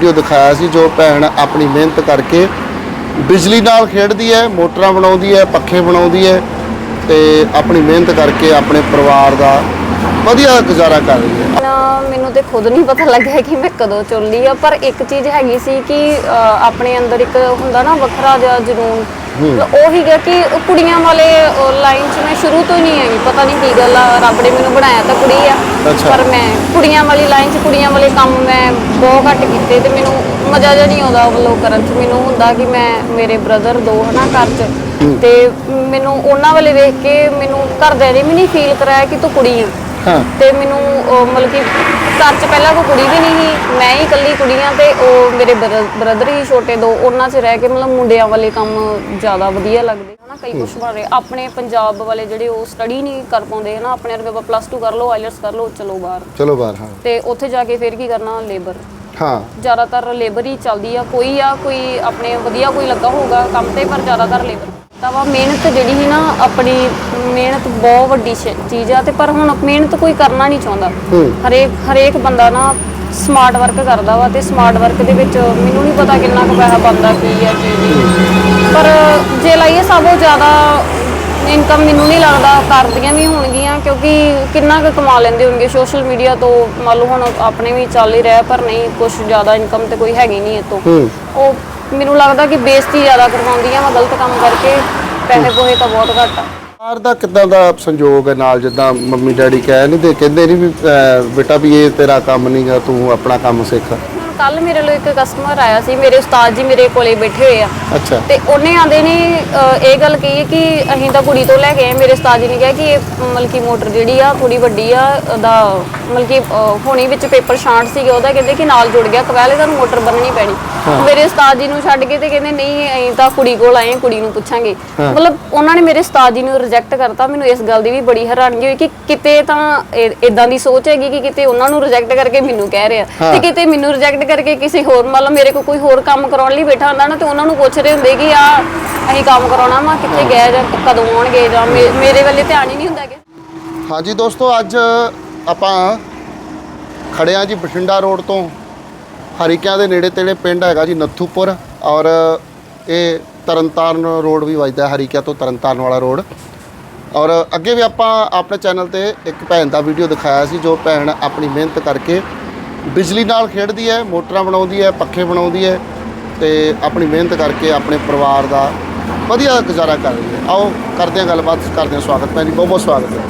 Video ਦਿਖਾਇਆ ਸੀ ਜੋ ਭੈਣ ਆਪਣੀ ਮਿਹਨਤ ਕਰਕੇ ਬਿਜਲੀ ਨਾਲ ਖੇਡਦੀ ਹੈ, ਮੋਟਰਾਂ ਬਣਾਉਂਦੀ ਹੈ, ਪੱਖੇ ਬਣਾਉਂਦੀ ਹੈ ਤੇ ਆਪਣੀ ਮਿਹਨਤ ਕਰਕੇ ਆਪਣੇ ਪਰਿਵਾਰ ਦਾ ਵਧੀਆ ਗੁਜ਼ਾਰਾ ਕਰ ਰਹੀ ਹੈ। ਮੈਨੂੰ ਤੇ ਖੁਦ ਨਹੀਂ ਪਤਾ ਲੱਗਿਆ ਕਿ ਮੈਂ ਕਦੋਂ ਚੁੱਲੀ ਆ ਪਰ ਇੱਕ ਚੀਜ਼ ਹੈਗੀ ਸੀ ਕਿ ਅ, ਆਪਣੇ ਅੰਦਰ ਇੱਕ ਹੁੰਦਾ ਨਾ ਵੱਖਰਾ ਜਿਹਾ ਜਨੂਨ। ਉਹ ਹੀਗਾ ਕਿ ਕੁੜੀਆਂ ਵਾਲੇ ਲਾਈਨ 'ਚ ਮੈਂ ਸ਼ੁਰੂ ਤੋਂ ਹੀ ਨਹੀਂ ਆਈ ਪਤਾ ਨਹੀਂ ਕੀ ਗੱਲ ਆ ਰੱਬ ਨੇ ਮੈਨੂੰ ਬਣਾਇਆ ਤਾਂ ਕੁੜੀ ਆ। ਅੱਛਾ। ਪਰ ਮੈਂ ਕੁੜੀਆਂ ਵਾਲੀ ਲਾਈਨ 'ਚ ਕੁੜੀਆਂ ਵਾਲੇ ਕੰਮ ਮੈਂ ਬਹੁਤ ਘੱਟ ਕੀਤੇ ਤੇ ਮੈਨੂੰ ਮਜ਼ਾ ਜਿਹਾ ਨਹੀਂ ਆਉਂਦਾ ਉਹ ਲੋਕ ਕਰਨ 'ਚ। ਮੈਨੂੰ ਹੁੰਦਾ ਕਿ ਮੈਂ ਮੇਰੇ ਬ੍ਰਦਰ ਦੋ ਹਨਾ ਘਰ 'ਚ। ਤੇ ਮੈਨੂੰ ਉਹਨਾਂ ਵਾਲੇ ਵੇਖ ਕੇ ਮੈਨੂੰ ਘਰਦਿਆਂ ਨੇ ਵੀ ਨਹੀਂ ਫੀਲ ਕਰਾਇਆ ਕਿ ਤੂੰ ਕੁੜੀ ਆ। ਹਾਂ। ਤੇ ਮੈਨੂੰ ਉਹ ਮਤਲਬ ਕਿ ਘਰ 'ਚ ਪਹਿਲਾਂ ਕੋਈ ਕੁੜੀ ਵੀ ਨਹੀਂ ਸੀ ਮੈਂ ਹੀ ਇਕੱਲੀ ਕੁੜੀ ਤੇ ਉਹ ਮੇਰੇ ਬ੍ਰਦਰ ਹੀ ਛੋਟੇ ਦੋ ਉਹਨਾਂ 'ਚ ਰਹਿ ਕੇ ਮਤਲਬ ਮੁੰਡਿਆਂ ਵਾਲੇ ਕੰਮ ਜ਼ਿਆਦਾ ਵਧੀਆ ਲੱਗਦੇ। ਹਨਾ ਕਈ ਕੁਛ ਬਣ ਰਹੇ ਆਪਣੇ ਪੰਜਾਬ ਵਾਲੇ ਜਿਹੜੇ ਉਹ ਸਟੱਡੀ ਨਹੀਂ ਕਰ ਪਾਉਂਦੇ ਹਨਾ ਆਪਣੇ ਵਰਗੇ ਪਲੱਸ 2 ਕਰ ਲਓ ਆਈਲਟਸ ਕਰ ਲਓ ਚਲੋ ਬਾਹਰ। ਚਲੋ ਬਾਹਰ ਹਾਂ। ਤੇ ਉੱਥੇ ਜਾ ਕੇ ਫਿਰ ਕੀ ਕਰਨਾ ਲੇਬਰ ਹਾਂ। ਜ਼ਿਆਦਾਤਰ ਲੇਬਰ ਹੀ ਚੱਲਦੀ ਆ ਕੋਈ ਆ ਕੋਈ ਆਪਣੇ ਵਧੀਆ ਕੋਈ ਲੱਗਾ ਹੋਊਗਾ ਕੰਮ ਤੇ ਪਰ ਜ਼ਿਆਦਾਤਰ ਲੇਬਰ ਤਾਂ ਵਾ ਮਿਹਨਤ ਜਿਹੜੀ ਸੀ ਨਾ ਆਪਣੀ ਮਿਹਨਤ ਬਹੁਤ ਵੱਡੀ ਸ਼ੈ- ਚੀਜ਼ ਆ ਤੇ ਪਰ ਹੁਣ ਮਿਹਨਤ ਕੋਈ ਕਰਨਾ ਨਹੀਂ ਚਾਹੁੰਦਾ। ਹੂੰ। ਹਰੇਕ ਹਰੇਕ ਬੰਦਾ ਨਾ ਸਮਾਰਟ ਵਰਕ ਕਰਦਾ ਵਾ ਤੇ ਸਮਾਰਟ ਵਰਕ ਦੇ ਵਿੱਚ ਮੈਨੂੰ ਨਹੀਂ ਪਤਾ ਕਿੰਨਾ ਕੁ ਪੈਸਾ ਬਣਦਾ ਕੀ ਆ ਕੀ ਨਹੀਂ। ਪਰ ਜੇ ਲਾਈਏ ਸਭ ਤੋਂ ਜ਼ਿਆਦਾ ਇਨਕਮ ਮੈਨੂੰ ਨਹੀਂ ਲੱਗਦਾ ਕਰਦੀਆਂ ਵੀ ਹੋਣਗੀਆਂ ਕਿਉਂਕਿ ਕਿੰਨਾ ਕੁ ਕਮਾ ਲੈਂਦੇ ਹੋਣਗੇ। ਸੋਸ਼ਲ ਮੀਡੀਆ ਤੋਂ ਮੰਨ ਲਓ ਹੁਣ ਆਪਣੇ ਵੀ ਚੱਲ ਹੀ ਰਿਹਾ ਪਰ ਨਹੀਂ ਕੁਝ ਜ਼ਿਆਦਾ ਇਨਕਮ ਤੇ ਕੋਈ ਹੈਗੀ ਨਹੀਂ ਇਹ ਤੋਂ ਹੂੰ। ਉਹ ਮੈਨੂੰ ਲੱਗਦਾ ਕਿ ਬੇਇੱਜ਼ਤੀ ਜ਼ਿਆਦਾ ਕਰਵਾਉਂਦੀਆਂ ਵਾ ਗਲਤ ਕੰਮ ਕਰਕੇ ਪੈਸੇ ਪੋਹੇ ਤਾਂ ਬਹੁਤ ਘੱਟ ਆ। ਪਰਿਵਾਰ ਦਾ ਕਿੱਦਾਂ ਦਾ ਸੰਯੋਗ ਹੈ ਨਾਲ ਜਿੱਦਾਂ ਮੰਮੀ ਡੈਡੀ ਕਹਿ ਨਹੀਂ ਦੇ ਕਹਿੰਦੇ ਨਹੀਂ ਵੀ ਬੇਟਾ ਵੀ ਇਹ ਤੇਰਾ ਕੰਮ ਨਹੀਂਗਾ ਤੂੰ ਆਪਣਾ ਕੰਮ ਸਿੱਖ। ਕੱਲ ਮੇਰੇ ਲਈ ਇੱਕ ਕਸਟਮਰ ਆਇਆ ਸੀ ਮੇਰੇ ਉਸਤਾਦ ਜੀ ਮੇਰੇ ਕੋਲੇ ਬੈਠੇ ਹੋਏ ਆ। ਅੱਛਾ। ਤੇ ਉਹਨੇ ਆਂਦੇ ਨੇ ਅਹ, ਇਹ ਗੱਲ ਕਹੀ ਹੈ ਕਿ ਅਸੀਂ ਤਾਂ ਕੁੜੀ ਤੋਂ ਲੈ ਕੇ ਆਏ ਮੇਰੇ ਉਸਤਾਦ ਜੀ ਨੇ ਕਿਹਾ ਕਿ ਇਹ ਮਤਲਬ ਕਿ ਮੋਟਰ ਜਿਹੜੀ ਆ ਥੋੜੀ ਵੱਡੀ ਆ ਉਹਦਾ ਮਤਲਬ ਕਿ ਅਹ, ਹੋਣੀ ਵਿੱਚ ਪੇਪਰ ਛਾਂਟ ਸੀਗੇ ਉਹਦਾ ਕਹਿੰਦੇ ਕਿ ਨਾਲ ਜੁੜ ਗਿਆ ਕਵੈਲੇ ਤੁਹਾਨੂੰ ਮੋਟਰ ਬੰਨਣੀ ਪੈਣੀ। ਮੇਰੇ ਉਸਤਾਦ ਜੀ ਨੂੰ ਛੱਡ ਕੇ ਤੇ ਕਹਿੰਦੇ ਨਹੀਂ ਅਸੀਂ ਤਾਂ ਕੁੜੀ ਕੋਲ ਆਏ ਹਾਂ, ਕੁੜੀ ਨੂੰ ਪੁੱਛਾਂਗੇ। ਮਤਲਬ ਉਹਨਾਂ ਨੇ ਮੇਰੇ ਉਸਤਾਦ ਜੀ ਨੂੰ ਰਿਜੈਕਟ ਕਰਤਾ ਮੈਨੂੰ ਇਸ ਗੱਲ ਦੀ ਵੀ ਬੜੀ ਹੈਰਾਨਗੀ ਹੋਈ ਕਿ ਕਿਤੇ ਤਾਂ ਇਦਾਂ ਦੀ ਸੋਚ ਹੈਗੀ ਕਿ ਕਿਤੇ ਉਹਨਾਂ ਨੂੰ ਰਿਜੈਕਟ ਕਰਕੇ ਮੈਨੂੰ ਕਹਿ ਰਿਹਾ। ਤੇ ਕਿਤੇ ਮੈਨੂੰ ਰਿਜੈਕਟ ਕਰਕੇ ਕਿਸੇ ਹੋਰ ਮਤਲਬ ਮੇਰੇ ਕੋਲ ਕੋਈ ਹੋਰ ਕੰਮ ਕਰਾਉਣ ਲਈ ਬੈਠਾ ਹੁੰਦਾ ਨਾ ਤੇ ਉਹਨਾਂ ਨੂੰ ਪੁੱਛ ਰਹੇ ਹੁੰਦੇ ਕਿ ਆ ਅਸੀਂ ਕੰਮ ਕਰਾਉਣਾ ਵਾ ਕਿੱਥੇ ਗਏ ਜਾਂ ਕਦੋਂ ਆਉਣਗੇ ਜਾਂ ਮੇ- ਮੇਰੇ ਵੱਲੇ ਧਿਆਨ ਹੀ ਨਹੀਂ ਹੁੰਦਾ ਕਿ ਹਾਂਜੀ ਦੋਸਤੋ ਅੱਜ ਆਪਾਂ ਖੜੇ ਹਾਂ ਜੀ ਬਠਿੰਡਾ ਰੋਡ ਤੋਂ ਹਰੀਕਿਆਂ ਦੇ ਨੇੜੇ ਤੇੜੇ ਪਿੰਡ ਹੈਗਾ ਜੀ ਨੱਥੂਪੁਰ ਔਰ ਇਹ ਤਰਨਤਾਰਨ ਰੋਡ ਵੀ ਵੱਜਦਾ ਹੈ ਹਰੀਕਿਆਂ ਤੋਂ ਤਰਨਤਾਰਨ ਵਾਲਾ ਰੋਡ। ਔਰ ਅੱਗੇ ਵੀ ਆਪਾਂ ਆਪਣੇ ਚੈਨਲ ਤੇ ਇੱਕ ਭੈਣ ਦਾ ਵੀਡੀਓ ਦਿਖਾਇਆ ਸੀ ਜੋ ਭੈਣ ਆਪਣੀ ਮਿਹਨਤ ਕਰਕੇ ਬਿਜਲੀ ਨਾਲ ਖੇਡਦੀ ਹੈ ਮੋਟਰਾਂ ਬਣਾਉਂਦੀ ਹੈ ਪੱਖੇ ਬਣਾਉਂਦੀ ਹੈ ਤੇ ਆਪਣੀ ਮਿਹਨਤ ਕਰਕੇ ਆਪਣੇ ਪਰਿਵਾਰ ਦਾ ਵਧੀਆ ਗੁਜ਼ਾਰਾ ਕਰ ਰਹੀ ਹੈ। ਆਓ ਕਰਦੇ ਹਾਂ ਗੱਲਬਾਤ ਕਰਦੇ ਹਾਂ ਸਵਾਗਤ। ਭੈਣ ਜੀ ਬਹੁਤ ਬਹੁਤ ਸਵਾਗਤ ਹੈ।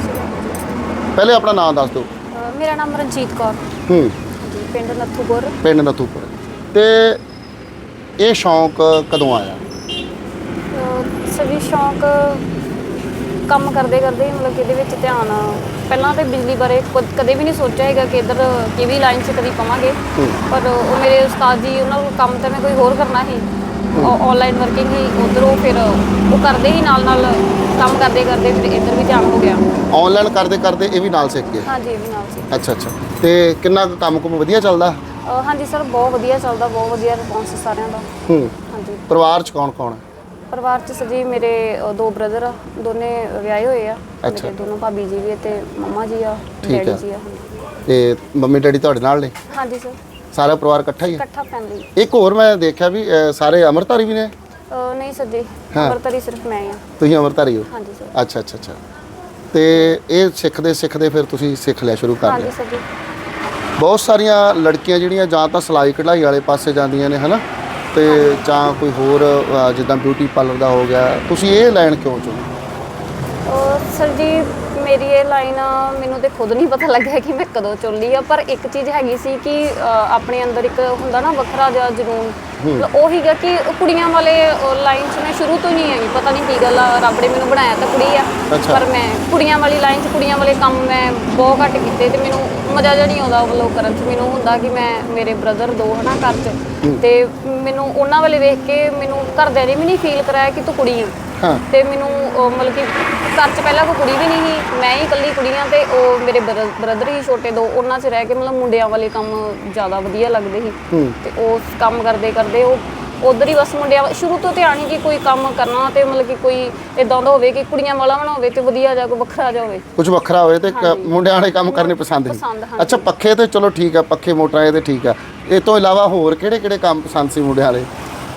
ਪਹਿਲੇ ਆਪਣਾ ਨਾਮ ਦੱਸ ਦਿਓ। ਅਹ ਮੇਰਾ ਨਾਮ ਰਣਜੀਤ ਕੌਰ। ਹੂੰ। ਜੀ ਪਿੰਡ ਨੱਥੂਪੁਰ। ਪਿੰਡ ਨਥੂਪੁਰ। ਤੇ ਇਹ ਸ਼ੌਂਕ ਕਦੋਂ ਆਇਆ? ਸਭੀ ਸ਼ੌਂਕ ਕੰਮ ਕਰਦੇ ਕਰਦੇ ਹੀ ਮਤਲਬ ਕਿ ਇਹਦੇ ਵਿੱਚ ਧਿਆਨ ਪਹਿਲਾਂ ਤੇ ਬਿਜਲੀ ਬਾਰੇ ਕੁਝ ਕਦੇ ਵੀ ਨਹੀਂ ਸੋਚਿਆ ਹੈਗਾ ਕਿ ਇਧਰ ਕਿਹੜੀ ਲਾਈਨ 'ਚ ਕਦੀ ਪਵਾਂਗੇ। ਪਰ ਉਹ ਮੇਰੇ ਉਸਤਾਦ ਜੀ ਉਹਨਾਂ ਨੂੰ ਕੰਮ ਤਾਂ ਮੈਂ ਕੋਈ ਹੋਰ ਕਰਨਾ ਸੀ। ਆਨਲਾਈਨ ਵਰਕਿੰਗ ਹੀ ਉਧਰੋਂ ਫਿਰ ਉਹ ਕਰਦੇ ਹੀ ਨਾਲ ਨਾਲ ਕੰਮ ਕਰਦੇ ਕਰਦੇ ਫਿਰ ਇੱਧਰ ਵੀ ਧਿਆਨ ਹੋ ਗਿਆ। ਆਨਲਾਈਨ ਕਰਦੇ ਕਰਦੇ ਇਹ ਵੀ ਨਾਲ ਸਿੱਖ ਗਏ? ਹਾਂਜੀ ਇਹ ਵੀ ਨਾਲ ਸੀ ਅੱਛਾ ਅੱਛਾ। ਤੇ ਕਿੰਨਾ ਕੰਮ ਕੁਮ ਵਧੀਆ ਚੱਲਦਾ? ਹਾਂਜੀ ਸਰ ਬਹੁਤ ਵਧੀਆ ਚੱਲਦਾ ਬਹੁਤ ਵਧੀਆ ਰਿਸਪੌਂਸ ਸਾਰਿਆਂ ਦਾ। ਹੂੰ। ਹਾਂਜੀ। ਪਰਿਵਾਰ ਚ ਕੌਣ ਕੌਣ ਹੈ? ਪਰਿਵਾਰ ਚ ਸਜੀ ਮੇਰੇ ਅ, ਦੋ ਬ੍ਰਦਰ ਆ ਦੋਨੇ ਵਿਆਹੇ ਹੋਏ ਆ। ਅੱਛਾ। ਮੇਰੇ ਦੋਨੋਂ ਭਾਬੀ ਜੀ ਵੀ ਆ ਤੇ ਮੰਮਾ ਜੀ ਆ ਠੀਕ ਡੈਡੀ ਆ। ਜੀ ਆ। ਹਾਂਜੀ। ਤੇ ਮੰਮੀ ਡੈਡੀ ਤੁਹਾਡੇ ਨਾਲ ਨੇ? ਹਾਂਜੀ ਸਰ ਸਾਰਾ ਪਰਿਵਾਰ ਇਕੱਠਾ ਹੀ ਹੈ ਇਕੱਠਾ ਫੈਮਿਲੀ ਇੱਕ ਹੋਰ ਮੈਂ ਦੇਖਿਆ ਵੀ ਸਾਰੇ ਅਮਰਤਾਰੀ ਵੀ ਨੇ? ਨਹੀਂ ਸਰ ਜੀ ਹਾਂ। ਅਮਰਤਰੀ ਸਿਰਫ ਮੈਂ ਆ। ਤੁਸੀਂ ਅਮਰਤਾਰੀ ਹੋ? ਹਾਂਜੀ ਸਰ ਅੱਛਾ ਅੱਛਾ ਅੱਛਾ। ਤੇ ਇਹ ਸਿੱਖਦੇ ਸਿੱਖਦੇ ਫਿਰ ਤੁਸੀਂ ਸਿੱਖ ਲਿਆ ਸ਼ੁਰੂ ਕਰ ਹਾਂਜੀ ਲਿਆ ਸਰ ਜੀ। ਬਹੁਤ ਸਾਰੀਆਂ ਲੜਕੀਆਂ ਜਿਹੜੀਆਂ ਜਾਂ ਤਾਂ ਸਿਲਾਈ ਕਢਾਈ ਵਾਲੇ ਪਾਸੇ ਜਾਂਦੀਆਂ ਨੇ ਹਨਾ? ਤੇ ਜਾਂ ਕੋਈ ਹੋਰ ਅਹ, ਜਿੱਦਾਂ ਬਿਊਟੀ ਪਾਰਲਰ ਦਾ ਹੋ ਗਿਆ ਤੁਸੀਂ ਇਹ ਲਾਈਨ ਕਿਉਂ ਚੁਣੀ ਸਰ ਜੀ ਮੇਰੀ ਇਹ ਲਾਈਨ ਮੈਨੂੰ ਤੇ ਖੁਦ ਨਹੀਂ ਪਤਾ ਲੱਗਿਆ ਕਿ ਮੈਂ ਕਦੋਂ ਚੁੱਲੀ ਆ ਪਰ ਇੱਕ ਚੀਜ਼ ਹੈਗੀ ਸੀ ਕਿ ਅਹ, ਆਪਣੇ ਅੰਦਰ ਇੱਕ ਹੁੰਦਾ ਨਾ ਵੱਖਰਾ ਜਿਹਾ ਜਨੂਨ ਉਹ ਹੀਗਾ ਕਿ ਕੁੜੀਆਂ ਵਾਲੇ ਲਾਈਨ 'ਚ ਮੈਂ ਸ਼ੁਰੂ ਤੋਂ ਨਹੀਂ ਆਈ ਪਤਾ ਨਹੀਂ ਕੀ ਗੱਲ ਆ ਰੱਬ ਨੇ ਮੈਨੂੰ ਬਣਾਇਆ ਤਾਂ ਕੁੜੀ ਆ। ਪਰ ਮੈਂ ਕੁੜੀਆਂ ਵਾਲੀ ਲਾਈਨ 'ਚ ਕੁੜੀਆਂ ਵਾਲੇ ਕੰਮ ਮੈਂ ਬਹੁਤ ਘੱਟ ਕੀਤੇ ਤੇ ਮੈਨੂੰ ਮਜ਼ਾ ਜਿਹਾ ਨਹੀਂ ਆਉਂਦਾ ਉਹ ਲੋਕ ਕਰਨ 'ਚ। ਮੈਨੂੰ ਹੁੰਦਾ ਕਿ ਮੈਂ ਮੇਰੇ ਬ੍ਰਦਰ ਦੋ ਹਨਾ ਘਰ 'ਚ ਤੇ ਮੈਨੂੰ ਉਹਨਾਂ ਵਾਲੇ ਵੇਖ ਕੇ ਮੈਨੂੰ ਘਰਦਿਆਂ ਨੇ ਵੀ ਨਹੀਂ ਫੀਲ ਕਰਾਇਆ ਕਿ ਤੂੰ ਕੁੜੀ ਆ। ਹਾਂ। ਤੇ ਮੈਨੂੰ ਉਹ ਮਤਲਬ ਕਿ ਘਰ 'ਚ ਪਹਿਲਾਂ ਕੋਈ ਕੁੜੀ ਵੀ ਨਹੀਂ ਸੀ ਮੈਂ ਹੀ ਇਕੱਲੀ ਕੁੜੀ ਹਾਂ ਤੇ ਉਹ ਮੇਰੇ ਬ੍ਰਦਰ ਹੀ ਛੋਟੇ ਦੋ ਉਹਨਾਂ 'ਚ ਰਹਿ ਕੇ ਮਤਲਬ ਮੁੰਡਿਆਂ ਵਾਲੇ ਕੰਮ ਜ਼ਿਆਦਾ ਵਧੀਆ ਲੱਗਦੇ ਸੀ। ਹੂੰ। ਤੇ ਉਹ ਕੰਮ ਕਰਦੇ ਕਰਦੇ ਉਹ ਉਧਰ ਹੀ ਬਸ ਮੁੰਡਿਆਂ ਵੱਲ- ਸ਼ੁਰੂ ਤੋਂ ਧਿਆਨ ਹੀ ਕਿ ਕੋਈ ਕੰਮ ਕਰਨਾ ਤੇ ਮਤਲਬ ਕਿ ਕੋਈ ਇਦਾਂ ਦਾ ਹੋਵੇ ਕਿ ਕੁੜੀਆਂ ਵਾਲਾ ਬਣਾ ਹੋਵੇ ਤੇ ਵਧੀਆ ਜਾ ਕੋਈ ਵੱਖਰਾ ਜਾ ਹੋਵੇ। ਕੁਝ ਵੱਖਰਾ ਹੋਵੇ ਤੇ ਮੁੰਡਿਆਂ ਵਾਲੇ ਕੰਮ ਕਰਨੇ ਪਸੰਦ ਨਹੀਂ। ਪਸੰਦ, ਹਾਂਜੀ। ਅੱਛਾ ਪੱਖੇ ਤੇ ਚਲੋ ਠੀਕ ਆ ਪੱਖੇ ਮੋਟਰਾਂ ਇਹ ਤੇ ਠੀਕ ਆ। ਇਹ ਤੋਂ ਇਲਾਵਾ ਹੋਰ ਕਿਹੜੇ ਕਿਹੜੇ ਕੰਮ ਪਸੰਦ ਸੀ ਮੁੰਡਿਆਂ ਵਾਲੇ?